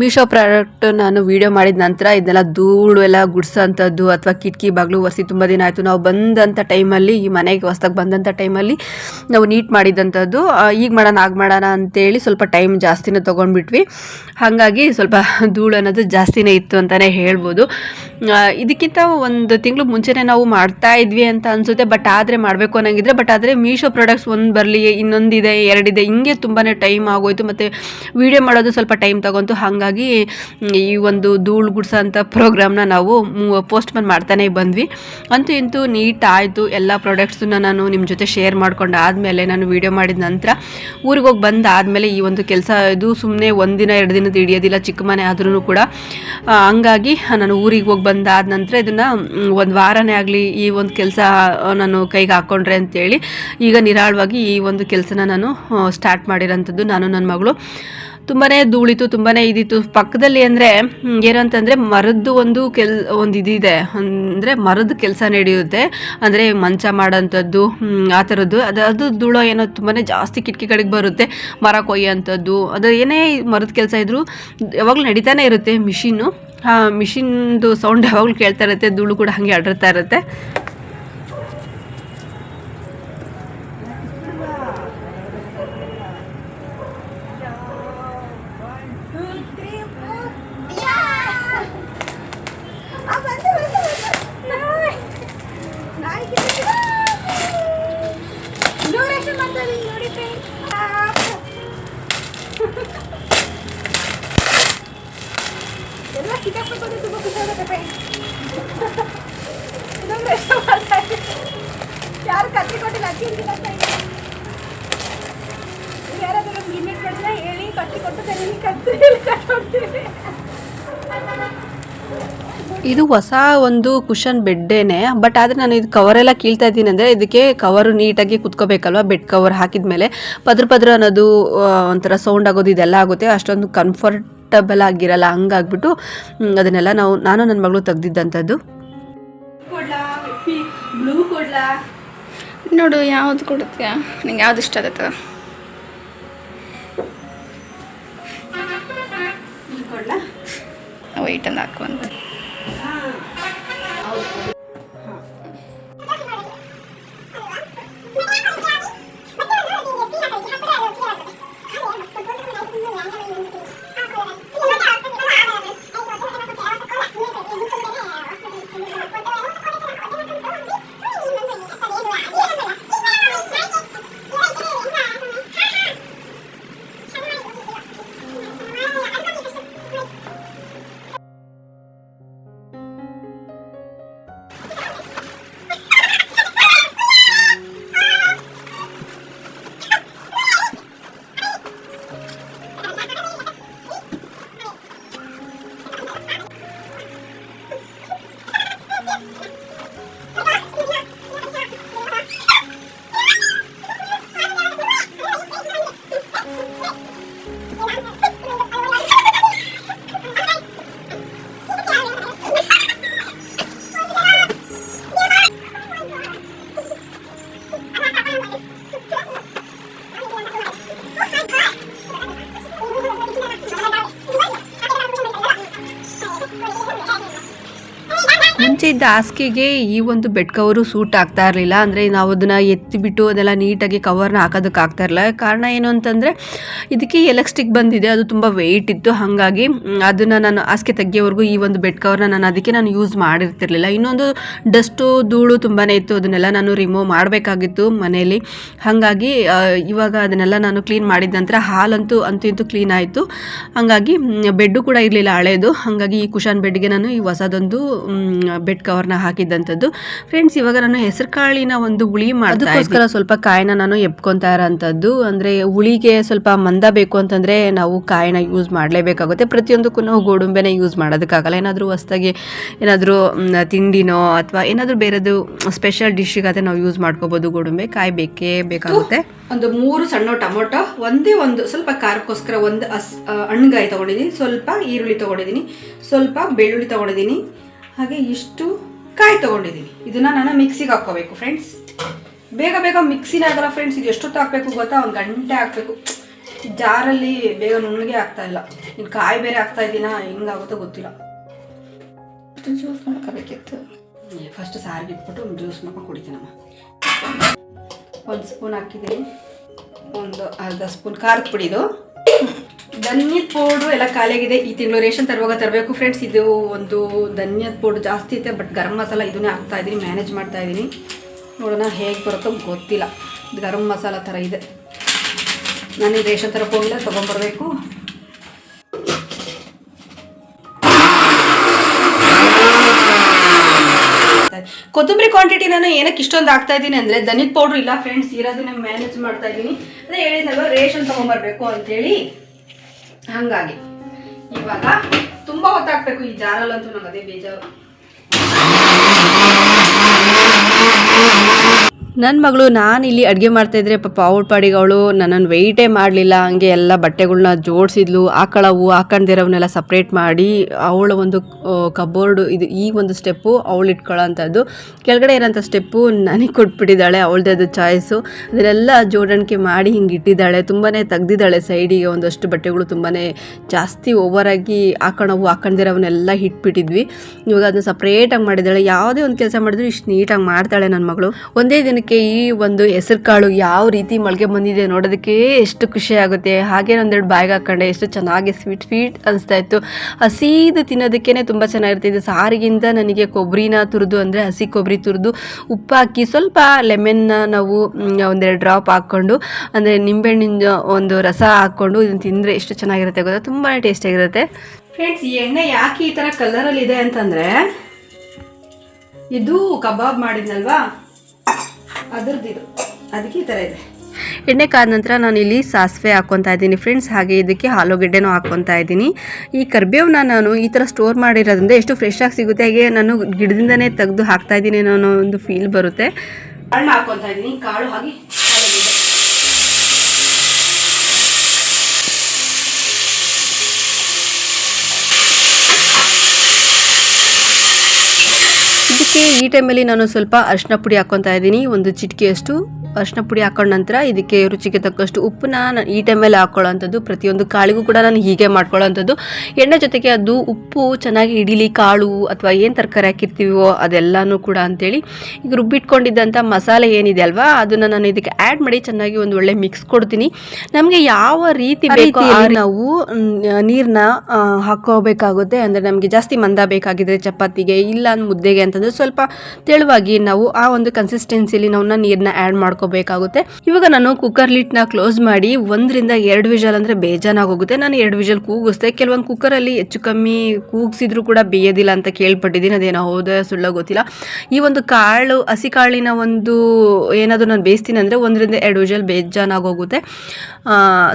Speaker 1: ಮೀಶೋ ಪ್ರಾಡಕ್ಟ್ ನಾನು ವಿಡಿಯೋ ಮಾಡಿದ ನಂತರ ಇದನ್ನೆಲ್ಲ ಧೂಳು ಎಲ್ಲ ಗುಡ್ಸೋಂಥದ್ದು ಅಥವಾ ಕಿಟಕಿ, ಬಾಗಿಲು ಒರೆಸಿ ತುಂಬ ದಿನ ಆಯಿತು. ನಾವು ಬಂದಂಥ ಟೈಮಲ್ಲಿ, ಈ ಮನೆಗೆ ಹೊಸ್ದಾಗಿ ಬಂದಂಥ ಟೈಮಲ್ಲಿ ನಾವು ನೀಟ್ ಮಾಡಿದಂಥದ್ದು. ಈಗ ಮಾಡೋಣ, ಆಗ ಮಾಡೋಣ ಅಂತೇಳಿ ಸ್ವಲ್ಪ ಟೈಮ್ ಜಾಸ್ತಿನೇ ತೊಗೊಂಡ್ಬಿಟ್ವಿ. ಹಾಗಾಗಿ ಸ್ವಲ್ಪ *laughs* ಧೂಳು ಅನ್ನೋದು ಜಾಸ್ತಿನೇ ಇತ್ತು ಅಂತಲೇ ಹೇಳ್ಬೋದು. ಇದಕ್ಕಿಂತ ಒಂದು ತಿಂಗಳು ಮುಂಚೆನೇ ನಾವು ಮಾಡ್ತಾ ಇದ್ವಿ ಅಂತ ಅನ್ಸುತ್ತೆ ಬಟ್ ಆದರೆ ಮಾಡಬೇಕು ಅನ್ನಂಗಿದ್ರೆ ಬಟ್ ಆದರೆ ಮೀಶೋ ಪ್ರಾಡಕ್ಟ್ಸ್ ಒಂದು ಬರಲಿ, ಇನ್ನೊಂದಿದೆ, ಎರಡಿದೆ, ಹಿಂಗೆ ತುಂಬಾ ಟೈಮ್ ಆಗೋಯ್ತು. ಮತ್ತು ವಿಡಿಯೋ ಮಾಡೋದು ಸ್ವಲ್ಪ ಟೈಮ್ ತಗೊಂತು. ಹಾಗಾಗಿ ಈ ಒಂದು ಧೂಳು ಗುಡ್ಸೋ ಅಂಥ ಪ್ರೋಗ್ರಾಮ್ನ ನಾವು ಪೋಸ್ಟ್ಮನ್ ಮಾಡ್ತಾನೆ ಬಂದ್ವಿ. ಅಂತೂ ಇಂತೂ ನೀಟ್ ಆಯಿತು ಎಲ್ಲ ಪ್ರಾಡಕ್ಟ್ಸನ್ನ ನಾನು ನಿಮ್ಮ ಜೊತೆ ಶೇರ್ ಮಾಡ್ಕೊಂಡು ಆದಮೇಲೆ ನಾನು ವಿಡಿಯೋ ಮಾಡಿದ ನಂತರ ಊರಿಗೆ ಹೋಗಿ ಬಂದು ಆದಮೇಲೆ ಈ ಒಂದು ಕೆಲಸ ಇದು ಸುಮ್ಮನೆ ಒಂದಿನ, ಎರಡು ದಿನದ ಹಿಡಿಯೋದಿಲ್ಲ ಚಿಕ್ಕ ಮನೆ ಆದ್ರೂ ಕೂಡ. ಹಂಗಾಗಿ ನಾನು ಊರಿಗೆ ಹೋಗಿ ಬಂದಾದ ನಂತರ ಇದನ್ನು ಒಂದು ವಾರನೇ ಆಗಲಿ ಈ ಒಂದು ಕೆಲಸ ನಾನು ಕೈಗೆ ಹಾಕ್ಕೊಂಡ್ರೆ ಅಂತೇಳಿ ಈಗ ನಿರಾಳವಾಗಿ ಈ ಒಂದು ಕೆಲಸನ ನಾನು ಸ್ಟಾರ್ಟ್ ಮಾಡಿರೋಂಥದ್ದು ನಾನು ನನ್ನ ಮಗಳು. ತುಂಬಾ ಧೂಳಿತು ತುಂಬಾ ಇದಿತ್ತು. ಪಕ್ಕದಲ್ಲಿ ಅಂದರೆ ಏನಂತಂದರೆ ಮರದ್ದು ಒಂದು ಕೆಲ್, ಒಂದು ಇದಿದೆ. ಅಂದರೆ ಮರದ ಕೆಲಸ ನಡೆಯುತ್ತೆ. ಅಂದರೆ ಮಂಚ ಮಾಡೋಂಥದ್ದು ಆ ಥರದ್ದು. ಅದು ಅದು ಧೂಳು ಏನೋ ತುಂಬಾ ಜಾಸ್ತಿ ಕಿಟಕಿಗಳಿಗೆ ಬರುತ್ತೆ. ಮರ ಕೊಯ್ಯೋಂಥದ್ದು. ಅದು ಏನೇ ಮರದ ಕೆಲಸ ಇದ್ದರೂ ಯಾವಾಗಲೂ ನಡೀತಾನೆ ಇರುತ್ತೆ ಮಿಷಿನ್ನು. ಮಿಷಿನ್ದು ಸೌಂಡ್ ಯಾವಾಗಲೂ ಕೇಳ್ತಾ ಇರುತ್ತೆ ಧೂಳು ಕೂಡ ಹಾಗೆ ಅಡರ್ತಾ ಇರುತ್ತೆ. ಇದು ಹೊಸ ಒಂದು ಕುಷನ್ ಬೆಡ್ಡೇನೆ ಬಟ್ ಆದರೆ ನಾನು ಇದು ಕವರೆಲ್ಲ ಕೀಳ್ತಾ ಇದ್ದೀನಿ ಅಂದರೆ ಇದಕ್ಕೆ ಕವರು ನೀಟಾಗಿ ಕುತ್ಕೋಬೇಕಲ್ವ ಬೆಡ್ ಕವರ್ ಹಾಕಿದ ಮೇಲೆ ಪದ್ರ ಪದ್ರ ಅನ್ನೋದು ಒಂಥರ ಸೌಂಡ್ ಆಗೋದು ಇದೆಲ್ಲ ಆಗುತ್ತೆ. ಅಷ್ಟೊಂದು ಕಂಫರ್ಟಬಲ್ ಆಗಿರಲ್ಲ ಹಂಗಾಗ್ಬಿಟ್ಟು ಅದನ್ನೆಲ್ಲ ನಾವು ನಾನು ನನ್ನ ಮಗಳು ತೆಗ್ದಿದ್ದಂಥದ್ದು.
Speaker 3: ನೋಡು ಯಾವ್ದು ಕೊಡುತ್ತೆ? ನಿಂಗೆ ಯಾವ್ದು ಇಷ್ಟ ಆಗುತ್ತೆ? ವೈಟ್ ಅಂತ ಹಾಕು ಅಂತ.
Speaker 1: ಮುಂಚೆ ಇದ್ದ ಹಾಸಿಗೆಗೆ ಈ ಒಂದು ಬೆಡ್ ಕವರು ಸೂಟ್ ಆಗ್ತಾ ಇರಲಿಲ್ಲ. ಅಂದರೆ ನಾವು ಅದನ್ನು ಎತ್ತಿಬಿಟ್ಟು ಅದೆಲ್ಲ ನೀಟಾಗಿ ಕವರ್ನ ಹಾಕೋದಕ್ಕೆ ಆಗ್ತಾ ಇರಲಿಲ್ಲ. ಕಾರಣ ಏನು ಅಂತಂದರೆ, ಇದಕ್ಕೆ ಎಲೆಕ್ಸ್ಟಿಕ್ ಬಂದಿದೆ. ಅದು ತುಂಬ ವೆಯ್ಟ್ ಇತ್ತು. ಹಾಗಾಗಿ ಅದನ್ನು ನಾನು ಹಾಸಿಗೆ ತೆಗಿಯೋವರೆಗೂ ಈ ಒಂದು ಬೆಡ್ ಕವರ್ನ ನಾನು ಅದಕ್ಕೆ ನಾನು ಯೂಸ್ ಮಾಡಿರ್ತಿರ್ಲಿಲ್ಲ. ಇನ್ನೊಂದು ಡಸ್ಟು ಧೂಳು ತುಂಬಾ ಇತ್ತು. ಅದನ್ನೆಲ್ಲ ನಾನು ರಿಮೂವ್ ಮಾಡಬೇಕಾಗಿತ್ತು ಮನೆಯಲ್ಲಿ. ಹಾಗಾಗಿ ಇವಾಗ ಅದನ್ನೆಲ್ಲ ನಾನು ಕ್ಲೀನ್ ಮಾಡಿದ ನಂತರ ಹಾಲಂತೂ, ಅಂತೂ ಇಂತೂ ಕ್ಲೀನ್ ಆಯಿತು. ಹಾಗಾಗಿ ಬೆಡ್ಡು ಕೂಡ ಇರಲಿಲ್ಲ ಹಳೆಯದು ಹಾಗಾಗಿ ಈ ಕುಶಾನ್ ಬೆಡ್ಗೆ ನಾನು ಈ ಹೊಸದೊಂದು ಬೆಡ್ ಕವರ್ನ ಹಾಕಿದ್ದಂಥದ್ದು. ಫ್ರೆಂಡ್ಸ್ ಇವಾಗ ನಾನು ಹೆಸರು ಕಾಳಿನ ಒಂದು ಹುಳಿ ಮಾಡೋದಕ್ಕೋಸ್ಕರ ಸ್ವಲ್ಪ ಕಾಯಿನ ನಾನು ಎಪ್ಕೊತಾ ಇರೋಂಥದ್ದು. ಅಂದರೆ ಹುಳಿಗೆ ಸ್ವಲ್ಪ ಮಂದ ಬೇಕು ಅಂತಂದರೆ ನಾವು ಕಾಯಿನ ಯೂಸ್ ಮಾಡಲೇಬೇಕಾಗುತ್ತೆ. ಪ್ರತಿಯೊಂದಕ್ಕೂ ನಾವು ಗೋಡುಂಬೆನ ಯೂಸ್ ಮಾಡೋದಕ್ಕಾಗಲ್ಲ. ಏನಾದರೂ ಹೊಸ್ದಾಗಿ ಏನಾದರೂ ತಿಂಡಿನೋ ಅಥವಾ ಏನಾದರೂ ಬೇರೆದು ಸ್ಪೆಷಲ್ ಡಿಶ್ಗಾದ್ರೆ ನಾವು ಯೂಸ್ ಮಾಡ್ಕೋಬೋದು. ಗೋಡಂಬೆ ಕಾಯಿ ಬೇಕೇ ಬೇಕಾಗುತ್ತೆ. ಒಂದು ಮೂರು ಸಣ್ಣ ಟೊಮೊಟೊ ಒಂದೇ ಒಂದು ಸ್ವಲ್ಪ ಖಾರಕ್ಕೋಸ್ಕರ ಒಂದು ಹಸ್ ಹಣ್ಣುಗಾಯಿ ತೊಗೊಂಡಿದ್ದೀನಿ. ಸ್ವಲ್ಪ ಈರುಳ್ಳಿ ತೊಗೊಂಡಿದ್ದೀನಿ. ಸ್ವಲ್ಪ ಬೆಳ್ಳುಳ್ಳಿ ತೊಗೊಂಡಿದ್ದೀನಿ. ಹಾಗೆ ಇಷ್ಟು ಕಾಯಿ ತೊಗೊಂಡಿದ್ದೀನಿ ಇದನ್ನು ನಾನು ಮಿಕ್ಸಿಗೆ ಹಾಕ್ಕೋಬೇಕು ಫ್ರೆಂಡ್ಸ್ ಬೇಗ ಬೇಗ ಮಿಕ್ಸಿನ ಆಗಲ್ಲ ಫ್ರೆಂಡ್ಸ್ ಇದು ಎಷ್ಟೊತ್ತು ಹಾಕಬೇಕು ಗೊತ್ತಾ? ಒಂದು ಗಂಟೆ ಹಾಕಬೇಕು. ಜಾರಲ್ಲಿ ಬೇಗ ನುಣ್ಣಗೆ ಆಗ್ತಾ ಇಲ್ಲ. ಇನ್ನು ಕಾಯಿ ಬೇರೆ ಹಾಕ್ತಾ ಇದ್ದೀನ ಹೆಂಗಾಗುತ್ತೋ ಗೊತ್ತಿಲ್ಲ.
Speaker 3: ಜ್ಯೂಸ್ ಮಾಡ್ಕೋಬೇಕಿತ್ತು.
Speaker 1: ಫಸ್ಟ್ ಸಾರಿಗೆ ಇಟ್ಬಿಟ್ಟು ಜ್ಯೂಸ್ ಮಾಡ್ಕೊಂಡು ಕುಡಿತೀನಮ್ಮ ಒಂದು ಸ್ಪೂನ್ ಹಾಕಿದ್ದೀನಿ. ಒಂದು ಅರ್ಧ ಸ್ಪೂನ್ ಖಾರದ ಪುಡಿ ಇದು. ಧನ್ಯದ ಪೌಡ್ರು ಎಲ್ಲ ಖಾಲಿಯಾಗಿದೆ. ಈ ತಿಂಗಳು ರೇಷನ್ ತರುವಾಗ ತರಬೇಕು ಫ್ರೆಂಡ್ಸ್ ಇದು ಒಂದು ಧನ್ಯದ ಪೌಡ್ರು ಜಾಸ್ತಿ ಐತೆ ಬಟ್ ಗರಂ ಮಸಾಲ ಇದನ್ನೇ ಹಾಕ್ತಾ ಇದ್ದೀನಿ ಮ್ಯಾನೇಜ್ ಮಾಡ್ತಾ ಇದ್ದೀನಿ ನೋಡೋಣ ಹೇಗೆ ಬರುತ್ತೋ ಗೊತ್ತಿಲ್ಲ. ಇದು ಗರಂ ಮಸಾಲ ಥರ ಇದೆ. ನಾನು ಈ ರೇಷನ್ ತರಕ್ಕೆ ಹೋಗಿಲ್ಲ ತೊಗೊಂಬರ್ಬೇಕು ಕೊತ್ತಂಬರಿ ಕ್ವಾಂಟಿಟಿ ನಾನು ಏನಕ್ಕೆ ಇಷ್ಟೊಂದು ಹಾಕ್ತಾ ಇದ್ದೀನಿ ಅಂದರೆ ದನಿದ ಪೌಡ್ರ್ ಇಲ್ಲ ಫ್ರೆಂಡ್ಸ್ ಇರೋದನ್ನ ಮ್ಯಾನೇಜ್ ಮಾಡ್ತಾ ಇದ್ದೀನಿ ಅದೇ ಹೇಳಿದ್ನಲ್ವ, ರೇಷನ್ ತೊಗೊಂಬರ್ಬೇಕು ಅಂತೇಳಿ. ಹಾಗಾಗಿ. ಇವಾಗ ತುಂಬ ಹೊತ್ತಾಗಬೇಕು ಈ ಜಾರಲ್ಲಂತೂ ನಂಗೆ ಅದೇ ಬೇಜಾರು. ನನ್ನ ಮಗಳು ನಾನು ಇಲ್ಲಿ ಅಡುಗೆ ಮಾಡ್ತಾಯಿದ್ರೆ ಪಾಪ ಅವಳ ಪಾಡಿಗೆ ಅವಳು ನನ್ನನ್ನು ವೆಯ್ಟೇ ಮಾಡಲಿಲ್ಲ. ಹಂಗೆ ಎಲ್ಲ ಬಟ್ಟೆಗಳನ್ನ ಜೋಡಿಸಿದ್ಲು. ಆಕಳವು ಹಾಕೊಂಡಿರೋವನ್ನೆಲ್ಲ ಸಪ್ರೇಟ್ ಮಾಡಿ ಅವಳ ಒಂದು ಕಬೋರ್ಡ್ ಇದು ಈ ಒಂದು ಸ್ಟೆಪ್ಪು ಅವಳು ಇಟ್ಕೊಳ್ಳೋಂಥದ್ದು ಕೆಳಗಡೆ ಇರೋಂಥ ಸ್ಟೆಪ್ಪು ನನಗೆ ಕೊಟ್ಬಿಟ್ಟಿದ್ದಾಳೆ, ಅವಳದೇ ಅದು ಚಾಯ್ಸು ಅದನ್ನೆಲ್ಲ ಜೋಡಣಿಕೆ ಮಾಡಿ ಹಿಂಗೆ ಇಟ್ಟಿದ್ದಾಳೆ. ತುಂಬಾ ತೆಗ್ದಿದ್ದಾಳೆ ಸೈಡಿಗೆ ಒಂದಷ್ಟು ಬಟ್ಟೆಗಳು ತುಂಬಾ ಜಾಸ್ತಿ ಓವರಾಗಿ ಹಾಕೊಳ್ಳೋವು ಹಾಕೊಂಡಿರೋವನ್ನೆಲ್ಲ ಇಟ್ಬಿಟ್ಟಿದ್ವಿ. ಇವಾಗ ಅದನ್ನ ಸಪ್ರೇಟಾಗಿ ಮಾಡಿದ್ದಾಳೆ. ಯಾವುದೇ ಒಂದು ಕೆಲಸ ಮಾಡಿದ್ರು ಇಷ್ಟು ನೀಟಾಗಿ ಮಾಡ್ತಾಳೆ ನನ್ನ ಮಗಳು. ಒಂದೇ ದಿನಕ್ಕೆ ಈ ಒಂದು ಹೆಸರು ಕಾಳು ಯಾವ ರೀತಿ ಮೊಳಕೆ ಬಂದಿದೆ ನೋಡೋದಕ್ಕೆ ಎಷ್ಟು ಖುಷಿ ಆಗುತ್ತೆ. ಹಾಗೆ ಒಂದೆರಡು ಬಾಯಿಗೆ ಹಾಕೊಂಡೆ, ಎಷ್ಟು ಚೆನ್ನಾಗಿ ಸ್ವೀಟ್ ಸ್ವೀಟ್ ಅನಿಸ್ತಾ ಇತ್ತು. ಹಸಿದು ತಿನ್ನೋದಕ್ಕೇ ತುಂಬ ಚೆನ್ನಾಗಿರುತ್ತೆ ಇದು ಸಾರಿಗಿಂತ ನನಗೆ ಕೊಬ್ಬರಿನ ತುರಿದು ಅಂದರೆ ಹಸಿ ಕೊಬ್ಬರಿ ತುರಿದು ಉಪ್ಪು ಹಾಕಿ ಸ್ವಲ್ಪ ಲೆಮನ್ನ ನಾವು ಒಂದೆರಡು ಡ್ರಾಪ್ ಹಾಕ್ಕೊಂಡು, ಅಂದರೆ ನಿಂಬೆಹಣ್ಣಿನ ಒಂದು ರಸ ಹಾಕ್ಕೊಂಡು ಇದನ್ನು ತಿಂದರೆ ಎಷ್ಟು ಚೆನ್ನಾಗಿರುತ್ತೆ ಗೊತ್ತಾ? ತುಂಬಾ ಟೇಸ್ಟಿಯಾಗಿರುತ್ತೆ ಫ್ರೆಂಡ್ಸ್ ಈ ಎಣ್ಣೆ ಯಾಕೆ ಈ ಥರ ಕಲರಲ್ಲಿ ಇದೆ ಅಂತಂದರೆ, ಇದು ಕಬಾಬ್ ಮಾಡಿದ್ನಲ್ವಾ? ಅದ್ರದ್ದು ಇದು. ಅದಕ್ಕೆ ಈ ಥರ ಇದೆ. ಎಣ್ಣೆ ಕಾದ ನಂತರ ನಾನು ಇಲ್ಲಿ ಸಾಸಿವೆ ಹಾಕ್ಕೊತಾ ಇದ್ದೀನಿ ಫ್ರೆಂಡ್ಸ್. ಹಾಗೆ ಇದಕ್ಕೆ ಆಲೂಗೆಡ್ಡೆನೂ ಹಾಕ್ಕೊತಾ ಇದ್ದೀನಿ. ಈ ಕರ್ಬೇವನ್ನ ನಾನು ಈ ಥರ ಸ್ಟೋರ್ ಮಾಡಿರೋದ್ರಿಂದ ಎಷ್ಟು ಫ್ರೆಶ್ ಆಗಿ ಸಿಗುತ್ತೆ. ಹಾಗೆ ನಾನು ಗಿಡದಿಂದನೇ ತೆಗೆದು ಹಾಕ್ತಾ ಇದ್ದೀನಿ ಅನ್ನೋ ಒಂದು ಫೀಲ್ ಬರುತ್ತೆ. ಹಣ್ಣು ಹಾಕ್ಕೊತಾ ಇದ್ದೀನಿ. ಕಾಳು ಹಾಗೆ. ಈ ಟೈಮಲ್ಲಿ ನಾನು ಸ್ವಲ್ಪ ಅರ್ಶಿನ ಪುಡಿ ಹಾಕೊತಾ ಇದ್ದೀನಿ. ಒಂದು ಚಿಟಿಕೆಯಷ್ಟು ಅರಿಶಿನ ಪುಡಿ ಹಾಕೊಂಡ ನಂತರ ಇದಕ್ಕೆ ರುಚಿಗೆ ತಕ್ಕಷ್ಟು ಉಪ್ಪನ್ನ ನಾನು ಈ ಟೈಮಲ್ಲಿ ಹಾಕ್ಕೊಳ್ಳೋಂಥದ್ದು ಪ್ರತಿಯೊಂದು ಕಾಳಿಗೂ ಕೂಡ ನಾನು ಹೀಗೆ ಮಾಡ್ಕೊಳ್ಳೋಂಥದ್ದು ಎಣ್ಣೆ ಜೊತೆಗೆ ಅದು ಉಪ್ಪು ಚೆನ್ನಾಗಿ ಹಿಡೀಲಿ ಕಾಳು ಅಥವಾ ಏನು ತರಕಾರಿ ಹಾಕಿರ್ತೀವೋ ಅದೆಲ್ಲನೂ ಕೂಡ ಅಂಥೇಳಿ ಈಗ ರುಬ್ಬಿಟ್ಕೊಂಡಿದ್ದಂಥ ಮಸಾಲೆ ಏನಿದೆ ಅಲ್ವಾ ಅದನ್ನು ನಾನು ಇದಕ್ಕೆ ಆ್ಯಡ್ ಮಾಡಿ ಚೆನ್ನಾಗಿ ಒಂದು ಒಳ್ಳೆ ಮಿಕ್ಸ್ ಕೊಡ್ತೀನಿ. ನಮಗೆ ಯಾವ ರೀತಿ ಬೇಕೋ ನಾವು ನೀರನ್ನ ಹಾಕೋಬೇಕಾಗುತ್ತೆ ಅಂದರೆ ನಮಗೆ ಜಾಸ್ತಿ ಮಂದ ಬೇಕಾಗಿದ್ರೆ ಚಪಾತಿಗೆ ಇಲ್ಲ ಮುದ್ದೆಗೆ ಅಂತಂದ್ರೆ ಸ್ವಲ್ಪ ತೆಳುವಾಗಿ ನಾವು ಆ ಒಂದು ಕನ್ಸಿಸ್ಟೆನ್ಸಿಲಿ ನಾವು ನೀರನ್ನ ಆ್ಯಡ್ ಮಾಡ್ಕೋಬೇಕಾಗುತ್ತೆ. ಇವಾಗ ನಾನು ಕುಕ್ಕರ್ ಲಿಟ್ನ ಕ್ಲೋಸ್ ಮಾಡಿ ಒಂದರಿಂದ ಎರಡು ವಿಜಲ್ ಅಂದರೆ ಬೇಜಾನಾಗೋಗುತ್ತೆ. ನಾನು ಎರಡು ವಿಜಲ್ ಕೂಗಿಸ್ದೆ. ಕೆಲವೊಂದು ಕುಕ್ಕರಲ್ಲಿ ಹೆಚ್ಚು ಕಮ್ಮಿ ಕೂಗಿಸಿದ್ರು ಕೂಡ ಬೇಯೋದಿಲ್ಲ ಅಂತ ಕೇಳ್ಪಟ್ಟಿದ್ದೀನಿ. ಅದೇನೋ ಹೌದಾ ಸುಳ್ಳ ಗೊತ್ತಿಲ್ಲ. ಈ ಒಂದು ಕಾಳು, ಹಸಿ ಕಾಳಿನ ಒಂದು ಏನಾದರೂ ನಾನು ಬೇಯಿಸ್ತೀನಿ ಅಂದರೆ ಒಂದರಿಂದ ಎರಡು ವಿಜಲ್ ಹೋಗುತ್ತೆ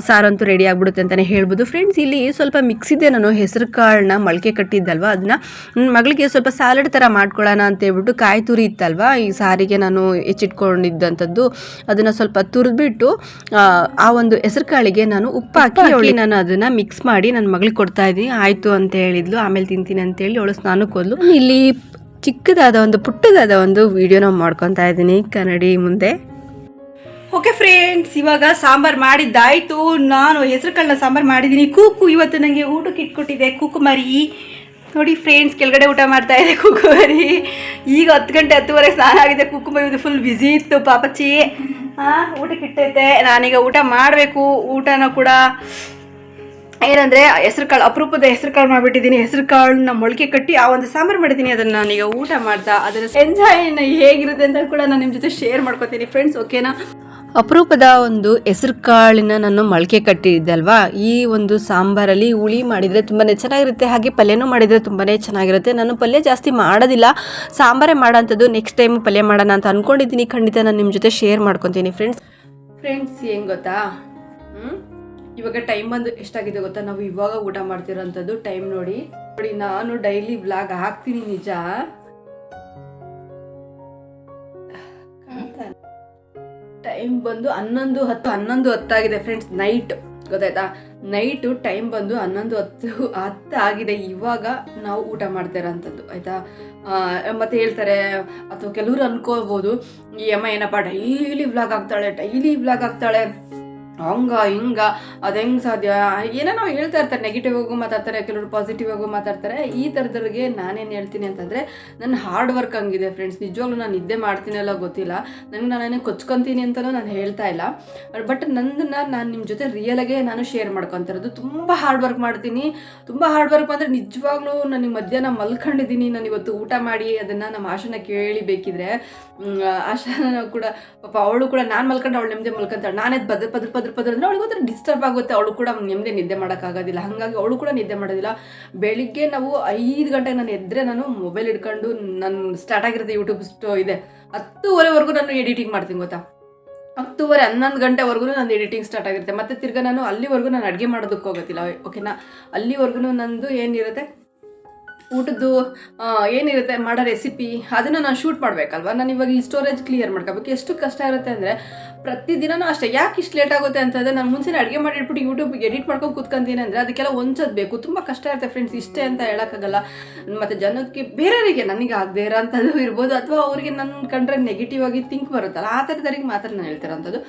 Speaker 1: ಸಾರಂತೂ ರೆಡಿ ಆಗಿಬಿಡುತ್ತೆ ಅಂತಲೇ ಹೇಳ್ಬೋದು. ಫ್ರೆಂಡ್ಸ್ ಇಲ್ಲಿ ಸ್ವಲ್ಪ ಮಿಕ್ಸಿದೆ ನಾನು. ಹೆಸರು ಕಾಳನ್ನ ಮೊಳಕೆ ಕಟ್ಟಿದ್ದಲ್ವ? ಅದನ್ನ ನನ್ನ ಮಗಳಿಗೆ ಸ್ವಲ್ಪ ಸ್ಯಾಲಡ್ ಥರ ಮಾಡ್ಕೊಳ್ಳೋಣ ಅಂತ ಹೇಳ್ಬಿಟ್ಟು ಕಾಯಿ ತುರಿ ಇತ್ತಲ್ವ? ಈ ಸಾರಿಗೆ ನಾನು ಹೆಚ್ಚಿಟ್ಕೊಂಡಿದ್ದಂಥದ್ದು. ಅದನ್ನು ಸ್ವಲ್ಪ ತುರಿದ್ಬಿಟ್ಟು ಆ ಒಂದು ಹೆಸರು ಕಾಳಿಗೆ ನಾನು ಉಪ್ಪು ಹಾಕಿ ನಾನು ಅದನ್ನು ಮಿಕ್ಸ್ ಮಾಡಿ ನನ್ನ ಮಗಳಿಗೆ ಕೊಡ್ತಾ ಇದ್ದೀನಿ. ಆಯಿತು ಅಂತ ಹೇಳಿದ್ಲು. ಆಮೇಲೆ ತಿಂತೀನಿ ಅಂತೇಳಿ ಅವಳು ಸ್ನಾನಕ್ಕೆ ಹೋದ್ಲು. ಇಲ್ಲಿ ಚಿಕ್ಕದಾದ ಒಂದು ಪುಟ್ಟದಾದ ಒಂದು ವಿಡಿಯೋನ ಮಾಡ್ಕೊತಾ ಇದ್ದೀನಿ ಕನ್ನಡಿ ಮುಂದೆ. ಓಕೆ ಫ್ರೆಂಡ್ಸ್ ಇವಾಗ ಸಾಂಬಾರು ಮಾಡಿದ್ದಾಯ್ತು. ನಾನು ಹೆಸರು ಕಾಳನ್ನ ಸಾಂಬಾರು ಮಾಡಿದ್ದೀನಿ. ಕೂಕು ಇವತ್ತು ನನಗೆ ಊಟಕ್ಕೆ ಇಟ್ಕೊಟ್ಟಿದೆ. ಕೂಕು ಮರಿ. ನೋಡಿ ಫ್ರೆಂಡ್ಸ್ ಕೆಳಗಡೆ ಊಟ ಮಾಡ್ತಾ ಇದೆ ಕುಕ್ಕುಮರಿ. ಈಗ ಹತ್ತು ಗಂಟೆ ಹತ್ತುವರೆಗೆ ಸ್ನಾನ ಆಗಿದೆ. ಕುಕ್ಕುಮರಿ ಮರಿ ಇದು ಫುಲ್ ಬ್ಯುಸಿ ಇತ್ತು ಪಾಪಚ್ಚಿ ಹಾಂ ಊಟಕ್ಕೆ ಇಟ್ಟೈತೆ. ನಾನೀಗ ಊಟ ಮಾಡಬೇಕು. ಊಟನ ಕೂಡ ಏನಂದರೆ ಹೆಸರು ಕಾಳು, ಅಪರೂಪದ ಹೆಸರು ಕಾಳು ಮಾಡಿಬಿಟ್ಟಿದ್ದೀನಿ. ಹೆಸರು ಕಾಳನ್ನ ಮೊಳಕೆ ಕಟ್ಟಿ ಆ ಒಂದು ಸಾಂಬಾರು ಮಾಡಿದ್ದೀನಿ. ಅದನ್ನು ನಾನೀಗ ಊಟ ಮಾಡ್ತಾ, ಅದರ ಎಂಜಾಯ್ ಹೇಗಿರುತ್ತೆ ಅಂತ ಕೂಡ ನಾನು ನಿಮ್ಮ ಜೊತೆ ಶೇರ್ ಮಾಡ್ಕೊತೀನಿ. ಫ್ರೆಂಡ್ಸ್ ಓಕೆನಾ ಅಪರೂಪದ ಒಂದು ಹೆಸರು ಕಾಳಿನ ನಾನು ಮೊಳಕೆ ಕಟ್ಟಿದ್ದಲ್ವಾ ಈ ಒಂದು ಸಾಂಬಾರಲ್ಲಿ ಹುಳಿ ಮಾಡಿದರೆ ತುಂಬಾ ಚೆನ್ನಾಗಿರುತ್ತೆ, ಹಾಗೆ ಪಲ್ಯನೂ ಮಾಡಿದರೆ ತುಂಬಾ ಚೆನ್ನಾಗಿರುತ್ತೆ. ನಾನು ಪಲ್ಯ ಜಾಸ್ತಿ ಮಾಡೋದಿಲ್ಲ. ಸಾಂಬಾರೇ ಮಾಡೋಂಥದ್ದು. ನೆಕ್ಸ್ಟ್ ಟೈಮ್ ಪಲ್ಯ ಮಾಡೋಣ ಅಂತ ಅಂದ್ಕೊಂಡಿದ್ದೀನಿ ಖಂಡಿತ ನಾನು ನಿಮ್ಮ ಜೊತೆ ಶೇರ್ ಮಾಡ್ಕೊತೀನಿ ಫ್ರೆಂಡ್ಸ್ ಫ್ರೆಂಡ್ಸ್ ಏನು ಗೊತ್ತಾ? ಇವಾಗ ಟೈಮ್ ಬಂದು ಎಷ್ಟಾಗಿದೆ ಗೊತ್ತಾ? ನಾವು ಇವಾಗ ಊಟ ಮಾಡ್ತಿರೋಂಥದ್ದು ಟೈಮ್ ನೋಡಿ. ನೋಡಿ, ನಾನು ಡೈಲಿ ವ್ಲಾಗ್ ಹಾಕ್ತೀನಿ ನಿಜ. ಟೈಮ್ ಬಂದು ಹನ್ನೊಂದು ಹತ್ತು, ಹನ್ನೊಂದು ಹತ್ತಾಗಿದೆ ಫ್ರೆಂಡ್ಸ್ ನೈಟ್ ಗೊತ್ತಾಯ್ತಾ? ನೈಟು ಟೈಮ್ ಬಂದು ಹನ್ನೊಂದು ಹತ್ತು ಹತ್ತು ಆಗಿದೆ. ಇವಾಗ ನಾವು ಊಟ ಮಾಡ್ತಿರೋಂಥದ್ದು ಆಯಿತಾ? ಮತ್ತು ಹೇಳ್ತಾರೆ, ಅಥವಾ ಕೆಲವರು ಅನ್ಕೋಬೋದು ಈ ಅಮ್ಮ ಏನಪ್ಪ ಡೈಲಿ ವ್ಲಾಗ್ ಆಗ್ತಾಳೆ ಡೈಲಿ ವ್ಲಾಗ್ ಆಗ್ತಾಳೆ ಹಂಗ, ಹಿಂಗ, ಅದು ಹೆಂಗೆ ಸಾಧ್ಯ? ಏನೇನೋ ಹೇಳ್ತಾ ಇರ್ತಾರೆ ನೆಗೆಟಿವ್ ಆಗು ಮಾತಾಡ್ತಾರೆ, ಕೆಲವರು ಪಾಸಿಟಿವ್ ಆಗು ಮಾತಾಡ್ತಾರೆ. ಈ ಥರದವ್ರಿಗೆ ನಾನೇನು ಹೇಳ್ತೀನಿ ಅಂತಂದರೆ ನನ್ನ ಹಾರ್ಡ್ ವರ್ಕ್ ಹಂಗಿದೆ ಫ್ರೆಂಡ್ಸ್ ನಿಜವಾಗ್ಲೂ ನಾನು ನಿದ್ದೆ ಮಾಡ್ತೀನಲ್ಲ ಗೊತ್ತಿಲ್ಲ. ನನಗೆ ನಾನೇನು ಕೊಚ್ಕೊತೀನಿ ಅಂತಲೂ ನಾನು ಹೇಳ್ತಾ ಇಲ್ಲ. ಬಟ್ ನನ್ನ ನಾನು ನಿಮ್ಮ ಜೊತೆ ರಿಯಲಾಗೆ ನಾನು ಶೇರ್ ಮಾಡ್ಕೊತಿರೋದು. ತುಂಬ ಹಾರ್ಡ್ ವರ್ಕ್ ಮಾಡ್ತೀನಿ. ತುಂಬ ಹಾರ್ಡ್ ವರ್ಕ್ ಅಂದರೆ ನಿಜವಾಗ್ಲೂ ನನಗೆ ಮಧ್ಯಾಹ್ನ ಮಲ್ಕೊಂಡಿದ್ದೀನಿ. ನಾನು ಇವತ್ತು ಊಟ ಮಾಡಿ ಅದನ್ನು ನಮ್ಮ ಆಶನ ಕೇಳಿ ಬೇಕಿದ್ರೆ ಆಶನ ಕೂಡ ಪಾಪ ಅವಳು ಕೂಡ ನಾನು ಮಲ್ಕೊಂಡು ಅವಳು ನೆಮ್ಮದಿ ಮಲ್ಕೊಂತಾಳೆ. ನಾನೇ ಪದ್ರ ಪದ್ರ ಪದ್ರ ಪದ್ರ ಅಂದರೆ ಅವಳಿಗೆ ಒಂಥರ ಡಿಸ್ಟರ್ಬ್ ಆಗುತ್ತೆ. ಅವಳು ಕೂಡ ನೆಮ್ಮದಿ ನಿದ್ದೆ ಮಾಡೋಕ್ಕಾಗೋದಿಲ್ಲ ಹಾಗಾಗಿ ಅವಳು ಕೂಡ ನಿದ್ದೆ ಮಾಡೋದಿಲ್ಲ. ಬೆಳಿಗ್ಗೆ ನಾವು ಐದು ಗಂಟೆಗೆ ನಾನು ಎದ್ದರೆ ನಾನು ಮೊಬೈಲ್ ಹಿಡ್ಕೊಂಡು ನಾನು ಸ್ಟಾರ್ಟ್ ಆಗಿರುತ್ತೆ ಯೂಟ್ಯೂಬ್ ಸ್ಟೋ ಇದೆ. ಹತ್ತುವರೆವರೆಗೂ ನಾನು ಎಡಿಟಿಂಗ್ ಮಾಡ್ತೀನಿ ಗೊತ್ತಾ? ಹತ್ತುವರೆ ಹನ್ನೊಂದು ಗಂಟೆವರೆಗೂ ನಾನು ಎಡಿಟಿಂಗ್ ಸ್ಟಾರ್ಟ್ ಆಗಿರುತ್ತೆ. ಮತ್ತೆ ತಿರ್ಗಾ ನಾನು ಅಲ್ಲಿವರೆಗೂ ನಾನು ಅಡುಗೆ ಮಾಡೋದಕ್ಕೆ ಹೋಗೋದಿಲ್ಲ. ಓಕೆನಾ? ಅಲ್ಲಿವರೆಗೂ ನಂದು ಏನಿರುತ್ತೆ? ಊಟದ್ದು ಏನಿರುತ್ತೆ, ಮಾಡೋ ರೆಸಿಪಿ ಅದನ್ನು ನಾನು ಶೂಟ್ ಮಾಡಬೇಕಲ್ವ? ನಾನು ಇವಾಗ ಈ ಸ್ಟೋರೇಜ್ ಕ್ಲಿಯರ್ ಮಾಡ್ಕೋಬೇಕು. ಎಷ್ಟು ಕಷ್ಟ ಇರುತ್ತೆ ಅಂದರೆ, ಪ್ರತಿದಿನನೂ ಅಷ್ಟೇ. ಯಾಕೆ ಇಷ್ಟು ಲೇಟ್ ಆಗುತ್ತೆ ಅಂತಂದರೆ ನಾನು ಮುಂಚೆನೇ ಅಡುಗೆ ಮಾಡಿಟ್ಬಿಟ್ಟು ಯೂಟ್ಯೂಬ್ ಎಡಿಟ್ ಮಾಡ್ಕೊಂಡು ಕೂತ್ಕೊಂತೀನಿ ಅಂದರೆ, ಅದಕ್ಕೆಲ್ಲ ಒಂಚದ್ದು ಬೇಕು ತುಂಬ ಕಷ್ಟ ಇರುತ್ತೆ ಫ್ರೆಂಡ್ಸ್ ಇಷ್ಟೇ ಅಂತ ಹೇಳೋಕ್ಕಾಗಲ್ಲ. ಮತ್ತು ಜನಕ್ಕೆ ಬೇರೆಯವರಿಗೆ ನನಗೆ ಆಗದೆ ಇರೋಂಥದ್ದು ಇರ್ಬೋದು, ಅಥವಾ ಅವರಿಗೆ ನನ್ನ ಕಂಡ್ರೆ ನೆಗೆಟಿವ್ ಆಗಿ ಥಿಂಕ್ ಬರುತ್ತಲ್ಲ, ಆ ಥರದವರಿಗೆ ಮಾತ್ರ ನಾನು ಹೇಳ್ತಿರೋಂಥದ್ದು.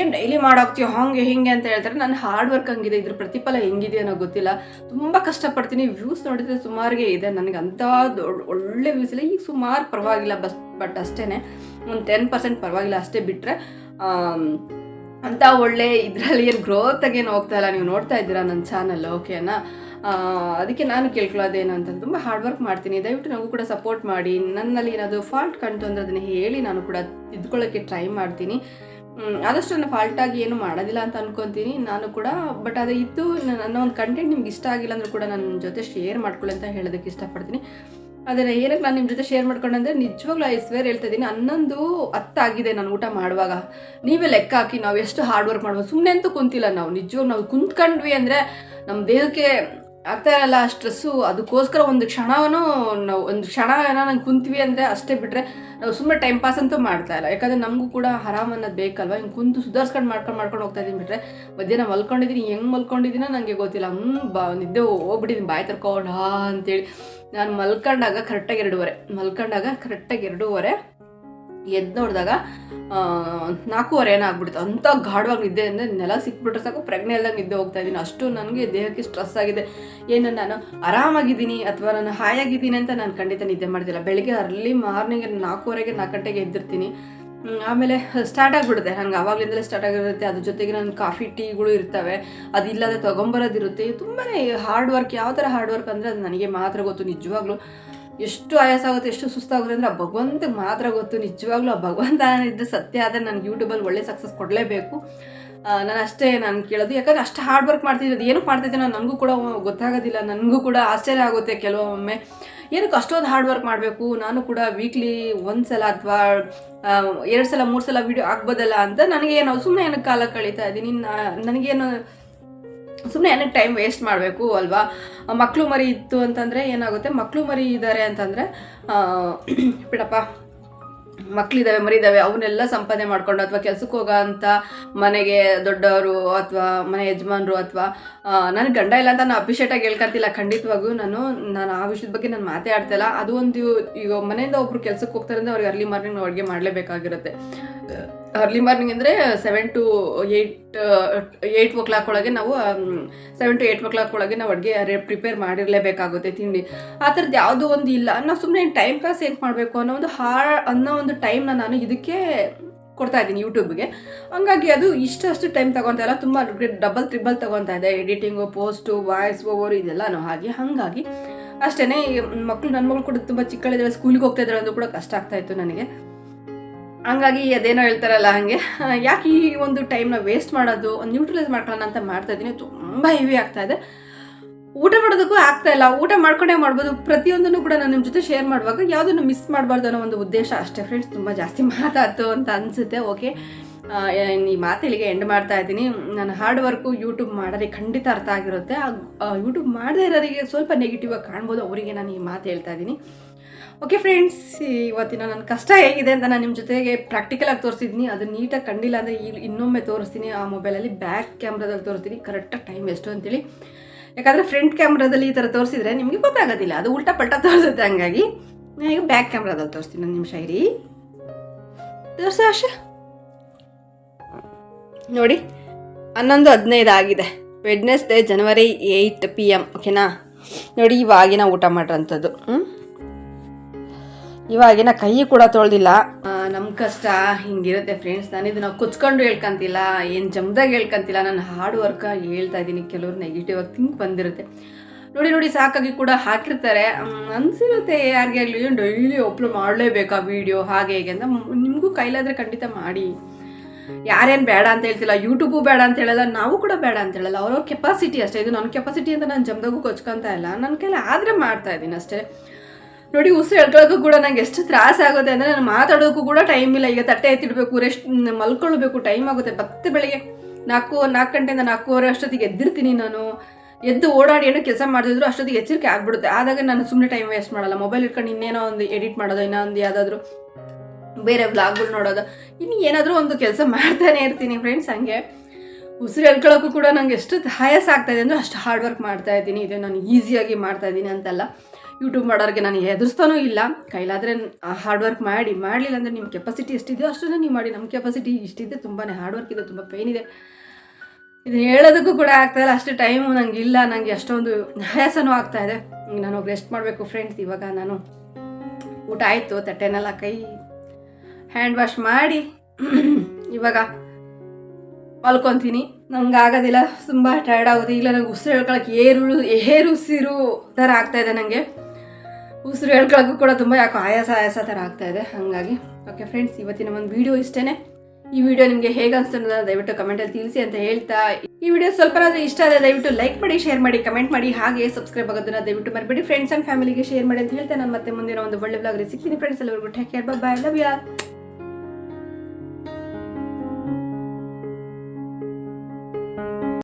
Speaker 1: ಏನು ಡೈಲಿ ಮಾಡೋಗ್ತೀವಿ ಹಾಗೆ ಹಿಂಗೆ ಅಂತ ಹೇಳ್ತಾರೆ. ನನ್ನ ಹಾರ್ಡ್ ವರ್ಕ್ ಹಂಗಿದೆ, ಇದ್ರ ಪ್ರತಿಫಲ ಹೆಂಗಿದೆ ಅನ್ನೋ ಗೊತ್ತಿಲ್ಲ. ತುಂಬ ಕಷ್ಟಪಡ್ತೀನಿ. ವ್ಯೂಸ್ ನೋಡಿದ್ರೆ ಸುಮಾರಿಗೆ ಇದೆ. ನನಗೆ ಅಂಥ ಒಳ್ಳೆ ವ್ಯೂಸ್ ಇಲ್ಲ. ಈಗ ಸುಮಾರು ಪರವಾಗಿಲ್ಲ ಬಸ್ ಬಟ್ ಅಷ್ಟೇ ಒಂದು ಟೆನ್ ಪರ್ಸೆಂಟ್ ಪರವಾಗಿಲ್ಲ ಅಷ್ಟೇ ಬಿಟ್ಟರೆ ಅಂಥ ಒಳ್ಳೆ ಇದರಲ್ಲಿ ಏನು ಗ್ರೋತ್ ಆಗೇನು ಹೋಗ್ತಾ ಇಲ್ಲ. ನೀವು ನೋಡ್ತಾ ಇದ್ದೀರಾ ನನ್ನ ಚಾನಲ್ ಓಕೆನಾ ಅದಕ್ಕೆ ನಾನು ಕೇಳ್ಕೊಳ್ಳೋದೇನು ಅಂತ. ತುಂಬ ಹಾರ್ಡ್ ವರ್ಕ್ ಮಾಡ್ತೀನಿ. ದಯವಿಟ್ಟು ನನಗೂ ಕೂಡ ಸಪೋರ್ಟ್ ಮಾಡಿ. ನನ್ನಲ್ಲಿ ಏನಾದರೂ ಫಾಲ್ಟ್ ಕಂಡು ಅಂದರೆ ಅದನ್ನು ಹೇಳಿ ನಾನು ಕೂಡ ತಿದ್ಕೊಳ್ಳೋಕ್ಕೆ ಟ್ರೈ ಮಾಡ್ತೀನಿ. ಆದಷ್ಟು ನಾನು ಫಾಲ್ಟಾಗಿ ಏನು ಮಾಡೋದಿಲ್ಲ ಅಂತ ಅನ್ಕೊತೀನಿ ನಾನು ಕೂಡ. ಬಟ್ ಅದು ಇತ್ತು ನನ್ನ ಒಂದು ಕಂಟೆಂಟ್ ನಿಮ್ಗೆ ಇಷ್ಟ ಆಗಿಲ್ಲ ಅಂದರೂ ಕೂಡ ನನ್ನ ಜೊತೆ ಶೇರ್ ಮಾಡ್ಕೊಳ್ಳಿ ಅಂತ ಹೇಳೋದಕ್ಕೆ ಇಷ್ಟಪಡ್ತೀನಿ. ಆದರೆ ಏನಕ್ಕೆ ನಾನು ನಿಮ್ಮ ಜೊತೆ ಶೇರ್ ಮಾಡ್ಕೊಂಡಂದ್ರೆ ನಿಜವಾಗ್ಲೂ ಐ ಸ್ವೇರ್ ಹೇಳ್ತಾ ಇದ್ದೀನಿ ಹನ್ನೊಂದು ಹತ್ತಾಗಿದೆ ನಾನು ಊಟ ಮಾಡುವಾಗ. ನೀವೇ ಲೆಕ್ಕ ಹಾಕಿ ನಾವು ಎಷ್ಟು ಹಾರ್ಡ್ ವರ್ಕ್ ಮಾಡ್ಬೋದು. ಸುಮ್ಮನೆ ಅಂತೂ ಕುಂತಿಲ್ಲ ನಾವು. ನಿಜವಾಗ್ ನಾವು ಕುಂತ್ಕೊಂಡ್ವಿ ಅಂದರೆ ನಮ್ಮ ದೇಹಕ್ಕೆ ಆಗ್ತಾ ಇರಲ್ಲ ಆ ಸ್ಟ್ರೆಸ್ಸು ಅದಕ್ಕೋಸ್ಕರ ಒಂದು ಕ್ಷಣವೂ ನಾವು, ಒಂದು ಕ್ಷಣ ಏನೋ ನಂಗೆ ಕುಂತ್ವಿ ಅಂದರೆ ಅಷ್ಟೇ ಬಿಟ್ಟರೆ ನಾವು ಸುಮ್ಮನೆ ಟೈಮ್ ಪಾಸ್ ಅಂತೂ ಮಾಡ್ತಾ ಇಲ್ಲ. ಯಾಕಂದರೆ ನಮಗೂ ಕೂಡ ಆರಾಮ್ ಅನ್ನೋದು ಬೇಕಲ್ವ? ಹಿಂಗೆ ಕುಂತು ಸುಧಾರಿಸ್ಕೊಂಡು ಮಾಡ್ಕೊಂಡು ಮಾಡ್ಕೊಂಡು ಹೋಗ್ತಾ ಇದ್ದೀನಿ ಬಿಟ್ಟರೆ ಮಧ್ಯಾಹ್ನ ಮಲ್ಕೊಂಡಿದ್ದೀನಿ ಹೆಂಗೆ ಮಲ್ಕೊಂಡಿದ್ದೀನೋ ನನಗೆ ಗೊತ್ತಿಲ್ಲ. ಹಂಗೆ ಬಾ, ನಿದ್ದೆ ಹೋಗ್ಬಿಟ್ಟಿದ್ದೀನಿ ಬಾಯಿ ತರ್ಕೊಂಡು ಹಾ ಅಂತೇಳಿ. ನಾನು ಮಲ್ಕೊಂಡಾಗ ಕರೆಕ್ಟಾಗಿ ಎರಡೂವರೆ. ಮಲ್ಕೊಂಡಾಗ ಕರೆಕ್ಟಾಗಿ ಎರಡೂವರೆ. ಎದ್ದು ನೋಡಿದಾಗ ನಾಲ್ಕೂವರೆ ಏನೋ ಆಗ್ಬಿಡ್ತು. ಅಂಥ ಗಾಢವಾಗಿ ನಿದ್ದೆ ಅಂದರೆ ನೆಲ ಸಿಕ್ಬಿಟ್ರೆ ಸಾಕು, ಪ್ರಜ್ಞೆ ಎಲ್ಲ ನಿದ್ದೆ ಹೋಗ್ತಾ ಇದ್ದೀನಿ ಅಷ್ಟು ನನಗೆ ದೇಹಕ್ಕೆ ಸ್ಟ್ರೆಸ್ ಆಗಿದೆ. ಏನು ನಾನು ಆರಾಮಾಗಿದ್ದೀನಿ ಅಥವಾ ನಾನು ಹಾಯಾಗಿದ್ದೀನಿ ಅಂತ ನಾನು ಖಂಡಿತ ನಿದ್ದೆ ಮಾಡ್ತಿಲ್ಲ. ಬೆಳಿಗ್ಗೆ ಅರ್ಲಿ ಮಾರ್ನಿಂಗ್ ನಾಲ್ಕೂವರೆಗೆ ನಾಲ್ಕು ಗಂಟೆಗೆ ಎದ್ದಿರ್ತೀನಿ. ಆಮೇಲೆ ಸ್ಟಾರ್ಟ್ ಆಗಿಬಿಡುತ್ತೆ. ಹಂಗೆ ಆವಾಗಲಿಂದಲೇ ಸ್ಟಾರ್ಟ್ ಆಗಿರುತ್ತೆ. ಅದ್ರ ಜೊತೆಗೆ ನನ್ನ ಕಾಫಿ ಟೀಗಳು ಇರ್ತವೆ. ಅದಿಲ್ಲದೆ ತೊಗೊಂಬರೋದಿರುತ್ತೆ. ತುಂಬಾ ಹಾರ್ಡ್ ವರ್ಕ್ ಯಾವ ಥರ ಹಾರ್ಡ್ ವರ್ಕ್ ಅಂದರೆ ಅದು ನನಗೆ ಮಾತ್ರ ಗೊತ್ತು. ನಿಜವಾಗ್ಲೂ ಎಷ್ಟು ಆಯಾಸ ಆಗುತ್ತೆ ಎಷ್ಟು ಸುಸ್ತಾಗುತ್ತೆ ಅಂದರೆ ಆ ಭಗವಂತಗೆ ಮಾತ್ರ ಗೊತ್ತು. ನಿಜವಾಗ್ಲೂ ಆ ಭಗವಂತ ಇದ್ದ ಸತ್ಯ ಆದರೆ ನನಗೆ ಯೂಟ್ಯೂಬಲ್ಲಿ ಒಳ್ಳೆ ಸಕ್ಸಸ್ ಕೊಡಲೇಬೇಕು. ನಾನು ಅಷ್ಟೇ ನಾನು ಕೇಳೋದು. ಯಾಕಂದರೆ ಅಷ್ಟು ಹಾರ್ಡ್ ವರ್ಕ್ ಮಾಡ್ತಿರೋದು ಏನಕ್ಕೆ ಮಾಡ್ತಿದ್ದೀನೋ ನನಗೂ ಕೂಡ ಗೊತ್ತಾಗೋದಿಲ್ಲ. ನನಗೂ ಕೂಡ ಆಶ್ಚರ್ಯ ಆಗುತ್ತೆ ಕೆಲವೊಮ್ಮೆ. ಏನಕ್ಕೆ ಅಷ್ಟೊಂದು ಹಾರ್ಡ್ ವರ್ಕ್ ಮಾಡಬೇಕು? ನಾನು ಕೂಡ ವೀಕ್ಲಿ ಒಂದು ಸಲ ಅಥವಾ ಎರಡು ಸಲ, ಮೂರು ಸಲ ವೀಡಿಯೋ ಆಗ್ಬೋದಲ್ಲ ಅಂತ ನನಗೇನು ಸುಮ್ಮನೆ ಏನಕ್ಕೆ ಕಾಲ ಕಳೀತಾ ಇದ್ದೀನಿ. ನನಗೇನು ಸುಮ್ಮನೆ ಏನಕ್ಕೆ ಟೈಮ್ ವೇಸ್ಟ್ ಮಾಡಬೇಕು ಅಲ್ವಾ? ಮಕ್ಕಳು ಮರಿ ಇತ್ತು ಅಂತಂದರೆ ಏನಾಗುತ್ತೆ? ಮಕ್ಕಳು ಮರಿ ಇದ್ದಾರೆ ಅಂತಂದರೆ *clears throat* ಬಿಡಪ್ಪ. ಮಕ್ಕಳಿದ್ದಾವೆ ಮರಿದಾವೆ ಅವನ್ನೆಲ್ಲ ಸಂಪಾದನೆ ಮಾಡಿಕೊಂಡು ಅಥವಾ ಕೆಲಸಕ್ಕೆ ಹೋಗೋ ಅಂತ ಮನೆಗೆ ದೊಡ್ಡವರು ಅಥವಾ ಮನೆ ಯಜಮಾನರು ಅಥವಾ ನನಗೆ ಗಂಡ ಇಲ್ಲ ಅಂತ ನಾನು ಅಪ್ರಿಷಿಯೇಟಾಗಿ ಹೇಳ್ಕೊಂತಿಲ್ಲ. ಖಂಡಿತವಾಗೂ ನಾನು ನಾನು ಆ ವಿಷಯದ ಬಗ್ಗೆ ನಾನು ಮಾತಾಡ್ತಾ ಇಲ್ಲ. ಅದು ಒಂದು ಈಗ ಮನೆಯಿಂದ ಒಬ್ರು ಕೆಲ್ಸಕ್ಕೆ ಹೋಗ್ತಾರೆ ಅಂದರೆ ಅವ್ರಿಗೆ ಅರ್ಲಿ ಮಾರ್ನಿಂಗ್ ಅಡುಗೆ ಮಾಡಲೇಬೇಕಾಗಿರುತ್ತೆ. ಅರ್ಲಿ ಮಾರ್ನಿಂಗ್ ಅಂದರೆ seven to eight eight o'clock ಒಳಗೆ ನಾವು seven to eight o'clock ಒಳಗೆ ನಾವು ಅಡುಗೆ ಪ್ರಿಪೇರ್ ಮಾಡಿರಲೇಬೇಕಾಗುತ್ತೆ ತಿಂಡಿ. ಆ ಥರದ್ದು ಯಾವುದೋ ಒಂದು ಇಲ್ಲ. ನಾವು ಸುಮ್ಮನೆ ಟೈಮ್ ಪಾಸ್ ಏನು ಮಾಡಬೇಕು ಅನ್ನೋ ಒಂದು ಹಾ, ಅನ್ನೋ ಒಂದು ಟೈಮ್ನ ನಾನು ಇದಕ್ಕೆ ಕೊಡ್ತಾ ಇದ್ದೀನಿ ಯೂಟ್ಯೂಬ್ಗೆ. ಹಂಗಾಗಿ ಅದು ಇಷ್ಟಷ್ಟು ಟೈಮ್ ತಗೊತಾ ಇಲ್ಲ. ತುಂಬ ಡಬಲ್ ತ್ರಿಬಲ್ ತಗೊತಾ ಇದೆ. ಎಡಿಟಿಂಗು ಪೋಸ್ಟು ವಾಯ್ಸ್ ಓವರ್ ಇದೆಲ್ಲನೂ ಹಾಗೆ. ಹಾಗಾಗಿ ಅಷ್ಟೇ ಮಕ್ಕಳು ನನ್ನ ಮಗಳು ಕೂಡ ತುಂಬ ಚಿಕ್ಕಳಿದ್ರೆ ಸ್ಕೂಲಿಗೆ ಹೋಗ್ತಾ ಇದ್ರು ಅಂದ್ರೂ ಕೂಡ ಕಷ್ಟ ಆಗ್ತಾ ಇತ್ತು ನನಗೆ. ಹಂಗಾಗಿ ಅದೇನೋ ಹೇಳ್ತಾರಲ್ಲ ಹಾಗೆ. ಯಾಕೆ ಈ ಒಂದು ಟೈಮ್ನ ವೇಸ್ಟ್ ಮಾಡೋದು ನ್ಯೂಟ್ರಲೈಸ್ ಮಾಡ್ಕೊಳ್ಳೋಣ ಅಂತ ಮಾಡ್ತಾ ಇದ್ದೀನಿ. ತುಂಬ ಹೆವಿ ಆಗ್ತಾ ಇದೆ. ಊಟ ಮಾಡೋದಕ್ಕೂ ಆಗ್ತಾ ಇಲ್ಲ. ಊಟ ಮಾಡ್ಕೊಂಡೇ ಮಾಡ್ಬೋದು. ಪ್ರತಿಯೊಂದನ್ನು ಕೂಡ ನಾನು ನಿಮ್ಮ ಜೊತೆ ಶೇರ್ ಮಾಡುವಾಗ ಯಾವುದನ್ನು ಮಿಸ್ ಮಾಡಬಾರ್ದು ಅನ್ನೋ ಒಂದು ಉದ್ದೇಶ ಅಷ್ಟೇ ಫ್ರೆಂಡ್ಸ್ ತುಂಬ ಜಾಸ್ತಿ *laughs* ಮಾತಾಡ್ತು ಅಂತ ಅನಿಸುತ್ತೆ. ಓಕೆ ಈ ಮಾತಿಲಿಗೆ ಎಂಡ್ ಮಾಡ್ತಾ ಇದ್ದೀನಿ. ನಾನು ಹಾರ್ಡ್ ವರ್ಕು ಯೂಟ್ಯೂಬ್ ಮಾಡೋರಿಗೆ ಖಂಡಿತ ಅರ್ಥ ಆಗಿರುತ್ತೆ. ಯೂಟ್ಯೂಬ್ ಮಾಡದೇ ಇರೋರಿಗೆ ಸ್ವಲ್ಪ ನೆಗೆಟಿವ್ ಆಗಿ ಕಾಣ್ಬೋದು. ಅವರಿಗೆ ನಾನು ಈ ಮಾತು ಹೇಳ್ತಾ ಇದ್ದೀನಿ. ಓಕೆ ಫ್ರೆಂಡ್ಸ್ ಇವತ್ತಿನ ನನ್ನ ಕಷ್ಟ ಹೇಗಿದೆ ಅಂತ ನಾನು ನಿಮ್ಮ ಜೊತೆಗೆ ಪ್ರಾಕ್ಟಿಕಲಾಗಿ ತೋರಿಸಿದ್ದೀನಿ. ಅದು ನೀಟಾಗಿ ಕಂಡಿಲ್ಲ ಅಂದರೆ ಈಗ ಇನ್ನೊಮ್ಮೆ ತೋರಿಸ್ತೀನಿ. ಆ ಮೊಬೈಲಲ್ಲಿ ಬ್ಯಾಕ್ ಕ್ಯಾಮ್ರಾದಲ್ಲಿ ತೋರಿಸ್ತೀನಿ. ಕರೆಕ್ಟಾಗಿ ಟೈಮ್ ಎಷ್ಟು ಅಂತೇಳಿ. ಯಾಕಂದರೆ ಫ್ರಂಟ್ ಕ್ಯಾಮ್ರಾದಲ್ಲಿ ಈ ಥರ ತೋರಿಸಿದ್ರೆ ನಿಮಗೆ ಗೊತ್ತಾಗೋದಿಲ್ಲ. ಅದು ಉಲ್ಟಾ ಪಲ್ಟಾ ತೋರಿಸುತ್ತೆ ಹಂಗಾಗಿ. ನಾನು ಈಗ ಬ್ಯಾಕ್ ಕ್ಯಾಮ್ರಾದಲ್ಲಿ ತೋರಿಸ್ತೀನಿ ಒಂದು ನಿಮಿಷ ಇರಿ. ತೋರಿಸ ಆಶ. ನೋಡಿ, ಹನ್ನೊಂದು ಹದಿನೈದು ಆಗಿದೆ. Wednesday January eight P M ಓಕೆನಾ ನೋಡಿ, ಇವಾಗಿನ ಊಟ ಮಾಡಿರೋಂಥದ್ದು. ಹ್ಞೂ ಇವಾಗಿನ ಕೈ ಕೂಡ ತೊಳೆದಿಲ್ಲ. ನಮ್ಮ ಕಷ್ಟ ಹಿಂಗಿರುತ್ತೆ ಫ್ರೆಂಡ್ಸ್ ನಾನು ಇದನ್ನ ಕುಚ್ಕೊಂಡು ಹೇಳ್ಕಂತಿಲ್ಲ, ಏನು ಜಮ್ದಾಗ ಹೇಳ್ಕಂತಿಲ್ಲ. ನಾನು ಹಾರ್ಡ್ ವರ್ಕ್ ಹೇಳ್ತಾ ಇದ್ದೀನಿ. ಕೆಲವರು ನೆಗೆಟಿವ್ ಆಗಿ ಥಿಂಕ್ ಬಂದಿರುತ್ತೆ. ನೋಡಿ ನೋಡಿ, ಸಾಕಾಗಿ ಕೂಡ ಹಾಕಿರ್ತಾರೆ. ಅನಿಸಿರುತ್ತೆ ಯಾರಿಗೆ ಆಗಲಿ ಡೈಲಿ ಅಪ್ಲೋಡ್ ಮಾಡಲೇಬೇಕಾ ವೀಡಿಯೋ ಹಾಗೆ ಹೇಗೆ ಅಂತ. ನಿಮಗೂ ಕೈಲಾದರೆ ಖಂಡಿತ ಮಾಡಿ. ಯಾರೇನು ಬೇಡ ಅಂತ ಹೇಳ್ತಿಲ್ಲ ಯೂಟ್ಯೂಬು ಬೇಡ ಅಂತ ಹೇಳಲ್ಲ, ನಾವು ಕೂಡ ಬೇಡ ಅಂತ ಹೇಳಲ್ಲ. ಅವ್ರವ್ರ ಕೆಪಾಸಿಟಿ ಅಷ್ಟೇ. ಇದು ನನ್ನ ಕೆಪಾಸಿಟಿ ಅಂತ ನಾನು ಜಮ್ದಾಗೂ ಕೊಚ್ಕೊಂತ ಇಲ್ಲ. ನನ್ನ ಕೈಲಿ ಆದರೆ ಮಾಡ್ತಾ ಇದ್ದೀನಿ ಅಷ್ಟೇ. ನೋಡಿ ಉಸಿರು ಹೇಳ್ಕೊಳ್ಳೋಕ್ಕೂ ಕೂಡ ನಂಗೆ ಎಷ್ಟು ತ್ರಾಸ ಆಗುತ್ತೆ ಅಂದರೆ ನಾನು ಮಾತಾಡೋಕ್ಕೂ ಕೂಡ ಟೈಮ್ ಇಲ್ಲ. ಈಗ ತಟ್ಟೆ ಎತ್ತಿಡಬೇಕು ರೆಸ್ಟ್ ಮಲ್ಕೊಳ್ಬೇಕು ಟೈಮ್ ಆಗುತ್ತೆ. ಮತ್ತೆ ಬೆಳಿಗ್ಗೆ ನಾಲ್ಕು ನಾಲ್ಕು ಗಂಟೆಯಿಂದ ನಾಲ್ಕೂವರೆ ಅಷ್ಟೊತ್ತಿಗೆ ಎದ್ದಿರ್ತೀನಿ ನಾನು. ಎದ್ದು ಓಡಾಡಿ ಏನೋ ಕೆಲಸ ಮಾಡಿದ್ರು ಅಷ್ಟೊತ್ತಿಗೆ ಎಚ್ಚರಿಕೆ ಆಗ್ಬಿಡುತ್ತೆ. ಆದಾಗ ನಾನು ಸುಮ್ಮನೆ ಟೈಮ್ ವೇಸ್ಟ್ ಮಾಡಲ್ಲ. ಮೊಬೈಲ್ ಇಟ್ಕೊಂಡು ಇನ್ನೇನೋ ಒಂದು ಎಡಿಟ್ ಮಾಡೋದು, ಇನ್ನೊಂದು ಯಾವುದಾದ್ರೂ ಬೇರೆ ಬ್ಲಾಗ್ಗಳು ನೋಡೋದು. ಇನ್ನು ಏನಾದರೂ ಒಂದು ಕೆಲಸ ಮಾಡ್ತಾನೆ ಇರ್ತೀನಿ ಫ್ರೆಂಡ್ಸ್ ಹಂಗೆ. ಉಸಿರು ಎಳ್ಕೊಳ್ಳೋಕ್ಕೂ ಕೂಡ ನಂಗೆ ಎಷ್ಟು ಆಯಾಸ ಆಗ್ತಾಯಿದೆ ಅಂದರೆ ಅಷ್ಟು ಹಾರ್ಡ್ ವರ್ಕ್ ಮಾಡ್ತಾ ಇದ್ದೀನಿ. ಇದು ನಾನು ಈಸಿಯಾಗಿ ಮಾಡ್ತಾ ಇದ್ದೀನಿ ಅಂತಲ್ಲ. ಯೂಟ್ಯೂಬ್ ಮಾಡೋರಿಗೆ ನಾನು ಎದುರಿಸ್ತಾನೂ ಇಲ್ಲ. ಕೈಲಾದರೆ ಹಾರ್ಡ್ ವರ್ಕ್ ಮಾಡಿ, ಮಾಡಲಿಲ್ಲ ಅಂದರೆ ನಿಮ್ಮ ಕೆಪಾಸಿಟಿ ಎಷ್ಟಿದೆಯೋ ಅಷ್ಟನ್ನು ನೀವು ಮಾಡಿ. ನಮ್ಮ ಕೆಪಾಸಿಟಿ ಇಷ್ಟಿದೆ ತುಂಬಾ ಹಾರ್ಡ್ ವರ್ಕ್ ಇದೆ, ತುಂಬ ಪೇನ್ ಇದೆ. ಇದು ಹೇಳೋದಕ್ಕೂ ಕೂಡ ಆಗ್ತಾಯಿಲ್ಲ ಅಷ್ಟು ಟೈಮು ನನಗೆ ಇಲ್ಲ. ನನಗೆ ಅಷ್ಟೊಂದು ಆಯಾಸನೂ ಆಗ್ತಾ ಇದೆ. ಈಗ ನಾನು ರೆಸ್ಟ್ ಮಾಡಬೇಕು ಫ್ರೆಂಡ್ಸ್ ಇವಾಗ ನಾನು ಊಟ ಆಯಿತು, ತಟ್ಟೆನೆಲ್ಲ ಕೈ ಹ್ಯಾಂಡ್ ವಾಶ್ ಮಾಡಿ, ಇವಾಗ ಮಲ್ಕೊತೀನಿ. ನಂಗೆ ಆಗೋದಿಲ್ಲ. ತುಂಬ ಟಯರ್ಡ್ ಆಗುತ್ತೆ ಇಲ್ಲ, ನಂಗೆ ಉಸಿರು ಹೇಳ್ಕೊಳಕ್ಕೆ ಏರು ಏರು ಉಸಿರು ಥರ ಆಗ್ತಾಯಿದೆ ನನಗೆ ಉಸಿರು ಹೇಳ್ಕೊಳಕ್ಕೂ ಕೂಡ ತುಂಬ ಯಾಕೋ ಆಯಾಸ ಆಯಾಸ ಥರ ಆಗ್ತಾ ಇದೆ. ಹಾಗಾಗಿ ಓಕೆ ಫ್ರೆಂಡ್ಸ್ ಇವತ್ತಿನ ಒಂದು ವಿಡಿಯೋ ಇಷ್ಟೇ ಈ ವಿಡಿಯೋ ನಿಮಗೆ ಹೇಗೆ ಅನಿಸ್ತು ಅನ್ನೋದನ್ನ ದಯವಿಟ್ಟು ಕಮೆಂಟಲ್ಲಿ ತಿಳಿಸಿ ಅಂತ ಹೇಳ್ತಾ, ಈ ವಿಡಿಯೋ ಸ್ವಲ್ಪ ಇಷ್ಟ ಆದರೆ ದಯವಿಟ್ಟು ಲೈಕ್ ಮಾಡಿ ಶೇರ್ ಮಾಡಿ ಕಮೆಂಟ್ ಮಾಡಿ, ಹಾಗೆ ಸಬ್ಸ್ಕ್ರೈಬ್ ಆಗೋದನ್ನ ದಯವಿಟ್ಟು ಮರಿಬೇಡಿ. ಫ್ರೆಂಡ್ಸ್ ಆ್ಯಂಡ್ ಫ್ಯಾಮಿಲಿಗೆ ಶೇರ್ ಮಾಡಿ ಅಂತ ಹೇಳ್ತಾ, ನಾನು ಮತ್ತೆ ಮುಂದಿನ ಒಂದು ಒಳ್ಳೆ ಬ್ಲಾಗ್ ಸಿಕ್ತೀನಿ ಫ್ರೆಂಡ್ಸ್ ಎಲ್ಲರಿಗೂ take care bye love ya